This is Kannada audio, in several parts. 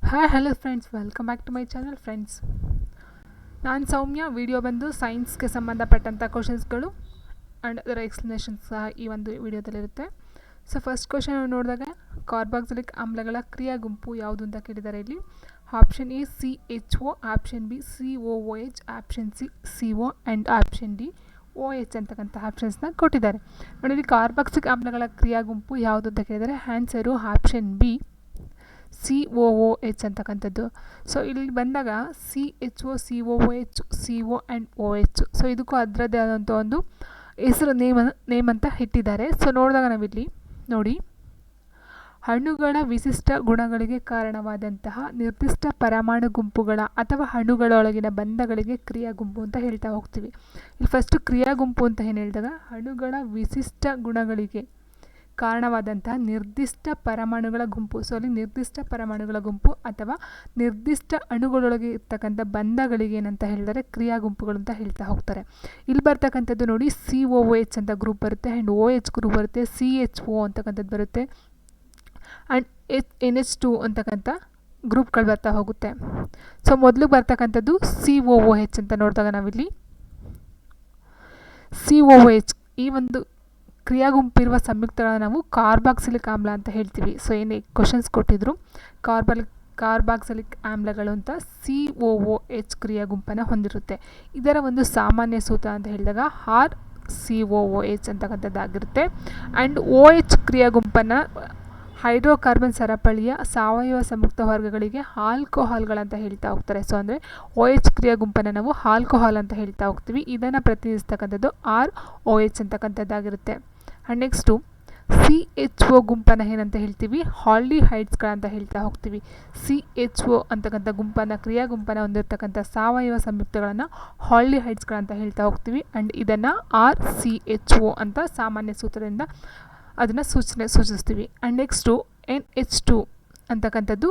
Hi hello friends welcome back to my channel friends Soumya Soumya video ಬಂದು ಸೈನ್ಸ್ಗೆ ಸಂಬಂಧಪಟ್ಟಂಥ ಕ್ವಶನ್ಸ್ಗಳು ಆ್ಯಂಡ್ ಅದರ ಎಕ್ಸ್ಪ್ಲನೇಷನ್ ಸಹ ಈ ಒಂದು ವಿಡಿಯೋದಲ್ಲಿರುತ್ತೆ ಸೊ ಫಸ್ಟ್ ಕ್ವಶನ್ ನೋಡಿದಾಗ ಕಾರ್ಬಾಕ್ಸಿಲಿಕ್ ಆಮ್ಲಗಳ ಕ್ರಿಯಾ ಗುಂಪು ಯಾವುದು ಅಂತ ಕೇಳಿದ್ದಾರೆ ಇಲ್ಲಿ. Option A C H O option B C O O H option C C O and option D O H ಅಂತಕ್ಕಂಥ ಆಪ್ಷನ್ಸ್ನ ಕೊಟ್ಟಿದ್ದಾರೆ. ನೋಡಿ ಕಾರ್ಬಾಕ್ಸಿಕ್ ಆಮ್ಲಗಳ ಕ್ರಿಯಾ ಗುಂಪು ಯಾವುದು ಅಂತ ಕೇಳಿದರೆ answer option B C O O H ಅಂತಕ್ಕಂಥದ್ದು. ಸೊ ಇಲ್ಲಿ ಬಂದಾಗ C H O C O H C O and O H so ಇದಕ್ಕೂ ಅದರದ್ದೇ ಆದಂಥ ಒಂದು ಹೆಸರು ನೇಮ್ ನೇಮ್ ಅಂತ ಇಟ್ಟಿದ್ದಾರೆ. ಸೊ ನೋಡಿದಾಗ ನಾವಿಲ್ಲಿ ನೋಡಿ, ಹಣ್ಣುಗಳ ವಿಶಿಷ್ಟ ಗುಣಗಳಿಗೆ ಕಾರಣವಾದಂತಹ ನಿರ್ದಿಷ್ಟ ಪರಮಾಣು ಗುಂಪುಗಳ ಅಥವಾ ಹಣ್ಣುಗಳೊಳಗಿನ ಬಂಧಗಳಿಗೆ ಕ್ರಿಯಾ ಗುಂಪು ಅಂತ ಹೇಳ್ತಾ ಹೋಗ್ತೀವಿ. ಇಲ್ಲಿ ಫಸ್ಟು ಕ್ರಿಯಾ ಗುಂಪು ಅಂತ ಏನು ಹೇಳಿದಾಗ, ಹಣ್ಣುಗಳ ವಿಶಿಷ್ಟ ಗುಣಗಳಿಗೆ ಕಾರಣವಾದಂತಹ ನಿರ್ದಿಷ್ಟ ಪರಮಾಣುಗಳ ಗುಂಪು ಸೊ ಅಲ್ಲಿ ನಿರ್ದಿಷ್ಟ ಪರಮಾಣುಗಳ ಗುಂಪು ಅಥವಾ ನಿರ್ದಿಷ್ಟ ಅಣುಗಳೊಳಗೆ ಇರ್ತಕ್ಕಂಥ ಬಂಧಗಳಿಗೆ ಏನಂತ ಹೇಳಿದರೆ ಕ್ರಿಯಾ ಗುಂಪುಗಳು ಅಂತ ಹೇಳ್ತಾ ಹೋಗ್ತಾರೆ. ಇಲ್ಲಿ ಬರ್ತಕ್ಕಂಥದ್ದು ನೋಡಿ ಸಿ ಒ ಎಚ್ ಅಂತ ಗ್ರೂಪ್ ಬರುತ್ತೆ ಆ್ಯಂಡ್ ಒ ಎಚ್ ಗ್ರೂಪ್ ಬರುತ್ತೆ ಸಿ ಎಚ್ ಒ ಅಂತಕ್ಕಂಥದ್ದು ಬರುತ್ತೆ and H N H two ಅಂತಕ್ಕಂಥ ಗ್ರೂಪ್ಗಳು ಬರ್ತಾ ಹೋಗುತ್ತೆ. ಸೊ ಮೊದಲು ಬರ್ತಕ್ಕಂಥದ್ದು ಸಿ ಒ ಎಚ್ ಅಂತ ನೋಡಿದಾಗ ನಾವಿಲ್ಲಿ ಸಿ ಒ ಎಚ್ ಈ ಒಂದು ಕ್ರಿಯಾ ಗುಂಪಿರುವ ಸಂಯುಕ್ತಗಳನ್ನ ನಾವು ಕಾರ್ಬಾಕ್ಸಿಲಿಕ್ ಆಮ್ಲ ಅಂತ ಹೇಳ್ತೀವಿ. ಸೊ ಏನೇ ಕ್ವಶನ್ಸ್ ಕೊಟ್ಟಿದ್ರು, ಕಾರ್ಬಲ್, ಕಾರ್ಬಾಕ್ಸಿಲಿಕ್ ಆಮ್ಲಗಳು ಅಂತ ಸಿ ಒ ಒ ಎಚ್ ಕ್ರಿಯಾ ಗುಂಪನ್ನು ಹೊಂದಿರುತ್ತೆ. ಇದರ ಒಂದು ಸಾಮಾನ್ಯ ಸೂತ್ರ ಅಂತ ಹೇಳಿದಾಗ R C O O H ಅಂತಕ್ಕಂಥದ್ದಾಗಿರುತ್ತೆ. And O H ಕ್ರಿಯಾ ಗುಂಪನ್ನು ಹೈಡ್ರೋಕಾರ್ಬನ್ ಸರಪಳಿಯ ಸಾವಯವ ಸಂಯುಕ್ತ ವರ್ಗಗಳಿಗೆ ಆಲ್ಕೋಹಾಲ್ಗಳಂತ ಹೇಳ್ತಾ ಹೋಗ್ತಾರೆ. ಸೊ ಅಂದರೆ ಒ ಎಚ್ ಕ್ರಿಯಾ ಗುಂಪನ್ನು ನಾವು ಆಲ್ಕೋಹಾಲ್ ಅಂತ ಹೇಳ್ತಾ ಹೋಗ್ತೀವಿ. ಇದನ್ನು ಪ್ರತಿನಿಧಿಸ್ತಕ್ಕಂಥದ್ದು R O H ಅಂತಕ್ಕಂಥದ್ದಾಗಿರುತ್ತೆ. And next C H O ಗುಂಪನ್ನು ಏನಂತ ಹೇಳ್ತೀವಿ? ಹಾಲ್ಡಿಹೈಡ್ಸ್ಗಳಂತ ಹೇಳ್ತಾ ಹೋಗ್ತೀವಿ. ಸಿ ಎಚ್ ಒ ಅಂತಕ್ಕಂಥ ಗುಂಪನ್ನು, ಕ್ರಿಯಾ ಗುಂಪನ್ನು ಹೊಂದಿರತಕ್ಕಂಥ ಸಾವಯವ ಸಂಯುಕ್ತಗಳನ್ನು ಹಾಲ್ಡಿಹೈಡ್ಸ್ಗಳಂತ ಹೇಳ್ತಾ ಹೋಗ್ತೀವಿ. ಆ್ಯಂಡ್ ಇದನ್ನು ಆರ್ ಸಿ ಎಚ್ ಒ ಅಂತ ಸಾಮಾನ್ಯ ಸೂತ್ರದಿಂದ ಅದನ್ನು ಸೂಚನೆ, ಸೂಚಿಸ್ತೀವಿ. And next N H two ಅಂತಕ್ಕಂಥದ್ದು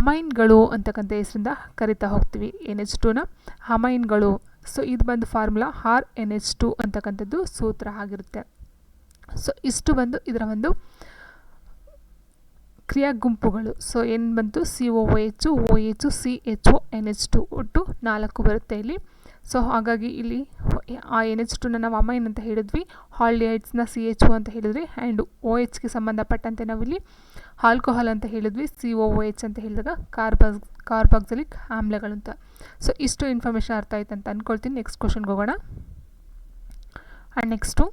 ಅಮೈನ್ಗಳು ಅಂತಕ್ಕಂಥ ಹೆಸರಿಂದ ಕರಿತಾ ಹೋಗ್ತೀವಿ. ಎನ್ ಎಚ್ ಟೂನ ಅಮೈನ್ಗಳು ಸೊ ಇದು ಬಂದು formula R N H two ಅಂತಕ್ಕಂಥದ್ದು ಸೂತ್ರ ಆಗಿರುತ್ತೆ. ಸೊ ಇಷ್ಟು ಬಂದು ಇದರ ಒಂದು ಕ್ರಿಯಾ ಗುಂಪುಗಳು ಸೊ ಏನು ಬಂತು? C O H O H C H O N H two ಒಟ್ಟು ನಾಲ್ಕು ಬರುತ್ತೆ ಇಲ್ಲಿ. ಸೊ ಹಾಗಾಗಿ ಇಲ್ಲಿ ಆ ಎನ್ ಎಚ್ ಟುನ ನಾವು ಅಮೈನ್ ಅಂತ ಹೇಳಿದ್ವಿ. ಹಾಲ್ಡಿಹೈಡ್ಸ್ನ ಸಿ ಎಚ್ ಒ ಅಂತ ಹೇಳಿದ್ವಿ. ಆ್ಯಂಡ್ ಓ ಎಚ್ಗೆ ಸಂಬಂಧಪಟ್ಟಂತೆ ನಾವಿಲ್ಲಿ ಆಲ್ಕೋಹಾಲ್ ಅಂತ ಹೇಳಿದ್ವಿ. ಸಿ ಒ ಎಚ್ ಅಂತ ಹೇಳಿದಾಗ ಕಾರ್ಬಾಕ್ಸ್ ಕಾರ್ಬಾಕ್ಸಲಿಕ್ ಆಮ್ಲಗಳು ಅಂತ ಸೊ ಇಷ್ಟು ಇನ್ಫಾರ್ಮೇಷನ್ ಅರ್ಥ ಆಯ್ತು ಅಂತ ಅಂದ್ಕೊಳ್ತೀನಿ ನೆಕ್ಸ್ಟ್ ಕ್ವಶನ್ಗೆ ಹೋಗೋಣ. ಆ್ಯಂಡ್ ನೆಕ್ಸ್ಟು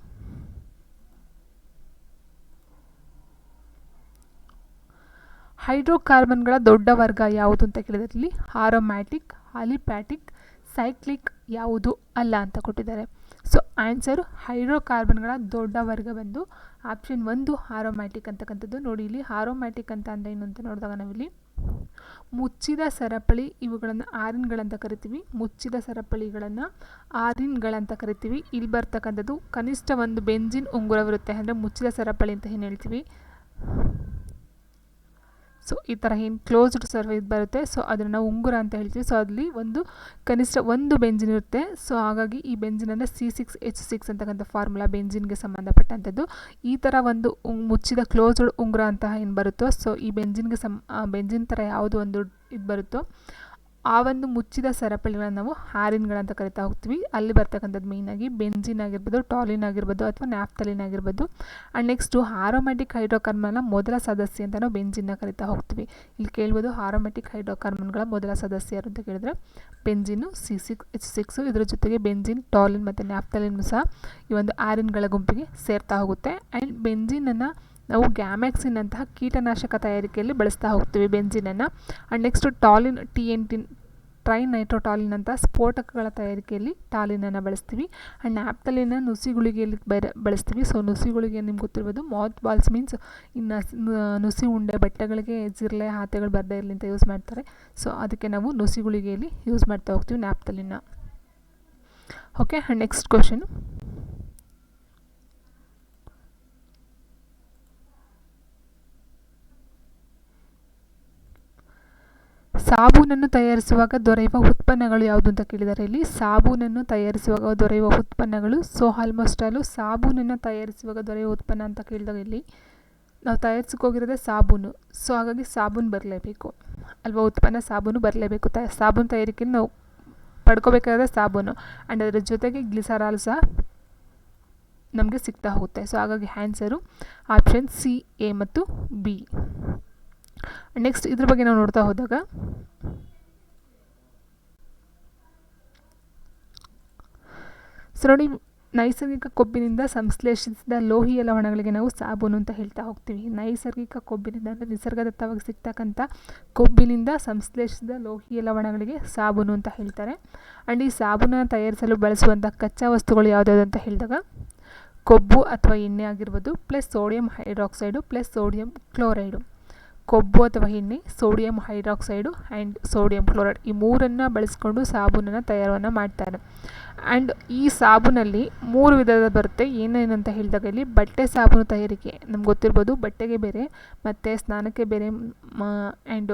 ಹೈಡ್ರೋಕಾರ್ಬನ್ಗಳ ದೊಡ್ಡ ವರ್ಗ ಯಾವುದು ಅಂತ ಕೇಳಿದ್ರಲ್ಲಿ ಆರೋಮ್ಯಾಟಿಕ್, ಅಲಿಪ್ಯಾಟಿಕ್, ಸೈಕ್ಲಿಕ್ ಯಾವುದು ಅಲ್ಲ ಅಂತ ಕೊಟ್ಟಿದ್ದಾರೆ. ಸೊ, ಆನ್ಸರು ಹೈಡ್ರೋಕಾರ್ಬನ್ಗಳ ದೊಡ್ಡ ವರ್ಗ ಬಂದು ಆಪ್ಷನ್ ಒಂದು ಆರೋಮ್ಯಾಟಿಕ್ ಅಂತಕ್ಕಂಥದ್ದು. ನೋಡಿ, ಇಲ್ಲಿ ಆರೋಮ್ಯಾಟಿಕ್ ಅಂತ ಅಂದರೆ ಏನು ಅಂತ ನೋಡಿದಾಗ ನಾವಿಲ್ಲಿ ಮುಚ್ಚಿದ ಸರಪಳಿ ಇವುಗಳನ್ನು ಆರಿನ್ಗಳಂತ ಕರಿತೀವಿ. ಮುಚ್ಚಿದ ಸರಪಳಿಗಳನ್ನು ಆರಿನ್ಗಳಂತ ಕರಿತೀವಿ. ಇಲ್ಲಿ ಬರ್ತಕ್ಕಂಥದ್ದು ಕನಿಷ್ಠ ಒಂದು ಬೆಂಜಿನ್ ಉಂಗುರವಿರುತ್ತೆ. ಅಂದರೆ ಮುಚ್ಚಿದ ಸರಪಳಿ ಅಂತ ಏನು ಹೇಳ್ತೀವಿ? ಸೊ ಈ ಥರ ಏನು ಕ್ಲೋಸ್ಡ್ ಸರ್ವಿಸ್ ಬರುತ್ತೆ. ಸೊ ಅದನ್ನು ನಾವು ಉಂಗುರ ಅಂತ ಹೇಳ್ತೀವಿ. ಸೊ ಅಲ್ಲಿ ಒಂದು ಕನಿಷ್ಠ ಒಂದು ಬೆಂಜಿನ್ ಇರುತ್ತೆ. ಸೊ ಹಾಗಾಗಿ ಈ ಬೆಂಜಿನನ್ನು ಸಿ ಸಿಕ್ಸ್ ಎಚ್ ಸಿಕ್ಸ್ ಅಂತಕ್ಕಂಥ ಫಾರ್ಮುಲಾ ಬೆಂಜಿನ್ಗೆ ಸಂಬಂಧಪಟ್ಟಂಥದ್ದು. ಈ ಥರ ಒಂದು ಮುಚ್ಚಿದ ಕ್ಲೋಸ್ಡ್ ಉಂಗುರ ಅಂತ ಏನು ಬರುತ್ತೋ ಸೊ ಈ ಬೆಂಜಿನ್ಗೆ ಸಂ ಬೆಂಜಿನ್ ಥರ ಯಾವುದು ಒಂದು ಇದು ಬರುತ್ತೋ ಆ ಒಂದು ಮುಚ್ಚಿದ ಸರಪಳಿಗಳನ್ನು ನಾವು ಹಾರಿನ್ಗಳಂತ ಕರಿತಾ ಹೋಗ್ತೀವಿ. ಅಲ್ಲಿ ಬರ್ತಕ್ಕಂಥದ್ದು ಮೇಯ್ನಾಗಿ ಬೆಂಜಿನ್ ಆಗಿರ್ಬೋದು ಟಾಲಿನ್ ಆಗಿರ್ಬೋದು ಅಥವಾ ನ್ಯಾಫ್ತಲಿನ್ ಆಗಿರ್ಬೋದು. ಆ್ಯಂಡ್ ನೆಕ್ಸ್ಟು ಆರೋಮ್ಯಾಟಿಕ್ ಹೈಡ್ರೋಕಾರ್ಬನ್ನ ಮೊದಲ ಸದಸ್ಯ ಅಂತ ನಾವು ಬೆಂಜಿನ್ನ ಕರಿತಾ ಹೋಗ್ತೀವಿ. ಇಲ್ಲಿ ಕೇಳ್ಬೋದು ಆರೋಮ್ಯಾಟಿಕ್ ಹೈಡ್ರೋಕಾರ್ಮನ್ಗಳ ಮೊದಲ ಸದಸ್ಯರು ಅಂತ ಕೇಳಿದ್ರೆ benzene C six H six ಇದರ ಜೊತೆಗೆ ಬೆಂಜಿನ್ ಟಾಲಿನ್ ಮತ್ತು ನ್ಯಾಫ್ತಲಿನ್ ಸಹ ಈ ಒಂದು ಆರಿನ್ಗಳ ಗುಂಪಿಗೆ ಸೇರ್ತಾ ಹೋಗುತ್ತೆ. ಆ್ಯಂಡ್ ಬೆಂಜಿನನ್ನು ನಾವು ಗ್ಯಾಮ್ಯಾಕ್ಸಿನ್ ಅಂತಹ ಕೀಟನಾಶಕ ತಯಾರಿಕೆಯಲ್ಲಿ ಬಳಸ್ತಾ ಹೋಗ್ತೀವಿ ಬೆಂಜಿನನ್ನು. And next toluene, T N T trinitrotoluene ಅಂತ ಸ್ಫೋಟಕಗಳ ತಯಾರಿಕೆಯಲ್ಲಿ ಟಾಲಿನನ್ನು ಬಳಸ್ತೀವಿ. ಆ್ಯಂಡ್ ನ್ಯಾಪ್ತಲಿನ ನುಸಿಗುಳಿಗೆಯಲ್ಲಿ ಬೇರೆ, ಬಳಸ್ತೀವಿ. ಸೊ ನುಸಿಗುಳಿಗೆ ನಿಮ್ಗೆ ಗೊತ್ತಿರ್ಬೋದು ಮಾತ್ ಬಾಲ್ಸ್ ಮೀನ್ಸ್ ಇನ್ನು ನುಸಿ ಉಂಡೆ ಬಟ್ಟೆಗಳಿಗೆ ಜಿರಳೆ ಹಾತೆಗಳು ಬರದೇ ಇರಲಿ ಅಂತ ಯೂಸ್ ಮಾಡ್ತಾರೆ. ಸೊ ಅದಕ್ಕೆ ನಾವು ನುಸಿಗುಳಿಗೆಯಲ್ಲಿ ಯೂಸ್ ಮಾಡ್ತಾ ಹೋಗ್ತೀವಿ naphthalene okay and next question ಸಾಬೂನನ್ನು ತಯಾರಿಸುವಾಗ ದೊರೆಯುವ ಉತ್ಪನ್ನಗಳು ಯಾವುದು ಅಂತ ಕೇಳಿದ್ದಾರೆ ಇಲ್ಲಿ ಸಾಬೂನನ್ನು ತಯಾರಿಸುವಾಗ ದೊರೆಯುವ ಉತ್ಪನ್ನಗಳು ಸೊ ಆಲ್ಮೋಸ್ಟ್ ಆಲು ಸಾಬೂನನ್ನು ತಯಾರಿಸುವಾಗ ದೊರೆಯುವ ಉತ್ಪನ್ನ ಅಂತ ಕೇಳಿದಾಗ ಇಲ್ಲಿ ನಾವು ತಯಾರಿಸಕ್ಕೆ ಹೋಗಿರೋದೇ ಸಾಬೂನು. ಸೊ ಹಾಗಾಗಿ ಸಾಬೂನು ಬರಲೇಬೇಕು. ಅಲ್ವಾ, ಉತ್ಪನ್ನ ಸಾಬೂನು ಬರಲೇಬೇಕು. ತ, ಸಾಬೂನು ತಯಾರಿಕೆ ನಾವು ಪಡ್ಕೋಬೇಕಾದ್ರೆ ಸಾಬೂನು. ಆ್ಯಂಡ್ ಅದರ ಜೊತೆಗೆ ಗ್ಲಿಸರಾಲ್ ಸಹ ನಮಗೆ ಸಿಗ್ತಾ ಹೋಗುತ್ತೆ. ಸೊ ಹಾಗಾಗಿ ಆನ್ಸರು ಆಪ್ಷನ್ ಸಿ ಎ ಮತ್ತು ಬಿ ನೆಕ್ಸ್ಟ್ ಇದ್ರ ಬಗ್ಗೆ ನಾವು ನೋಡ್ತಾ ಹೋದಾಗ ಸರಣಿ ನೈಸರ್ಗಿಕ ಕೊಬ್ಬಿನಿಂದ ಸಂಶ್ಲೇಷಿಸಿದ ಲೋಹೀಯ ಲವಣಗಳಿಗೆ ನಾವು ಸಾಬೂನು ಅಂತ ಹೇಳ್ತಾ ಹೋಗ್ತೀವಿ. ನೈಸರ್ಗಿಕ ಕೊಬ್ಬಿನಿಂದ ಅಂದರೆ ನಿಸರ್ಗದತ್ತವಾಗಿ ಸಿಗ್ತಕ್ಕಂಥ ಕೊಬ್ಬಿನಿಂದ ಸಂಶ್ಲೇಷಿಸಿದ ಲೋಹೀಯ ಲವಣಗಳಿಗೆ ಸಾಬೂನು ಅಂತ ಹೇಳ್ತಾರೆ. ಆ್ಯಂಡ್ ಈ ಸಾಬೂನನ್ನು ತಯಾರಿಸಲು ಬಳಸುವಂಥ ಕಚ್ಚಾ ವಸ್ತುಗಳು ಯಾವುದ್ಯಾವುದು ಅಂತ ಹೇಳಿದಾಗ ಕೊಬ್ಬು ಅಥವಾ ಎಣ್ಣೆ ಆಗಿರ್ಬೋದು, plus sodium hydroxide, plus sodium chloride. ಕೊಬ್ಬು ಅಥವಾ ಎಣ್ಣೆ, sodium hydroxide and sodium chloride. ಈ ಮೂರನ್ನು ಬಳಸ್ಕೊಂಡು ಸಾಬೂನನ್ನು ತಯಾರವನ್ನು ಮಾಡ್ತಾರೆ. ಆ್ಯಂಡ್ ಈ ಸಾಬೂನಲ್ಲಿ ಮೂರು ವಿಧದ ಬರುತ್ತೆ. ಏನೇನಂತ ಹೇಳಿದಾಗ ಇಲ್ಲಿ ಬಟ್ಟೆ ಸಾಬೂನು ತಯಾರಿಕೆ. ನಮ್ಗೆ ಗೊತ್ತಿರ್ಬೋದು ಬಟ್ಟೆಗೆ ಬೇರೆ, ಮತ್ತು ಸ್ನಾನಕ್ಕೆ ಬೇರೆ ಆ್ಯಂಡ್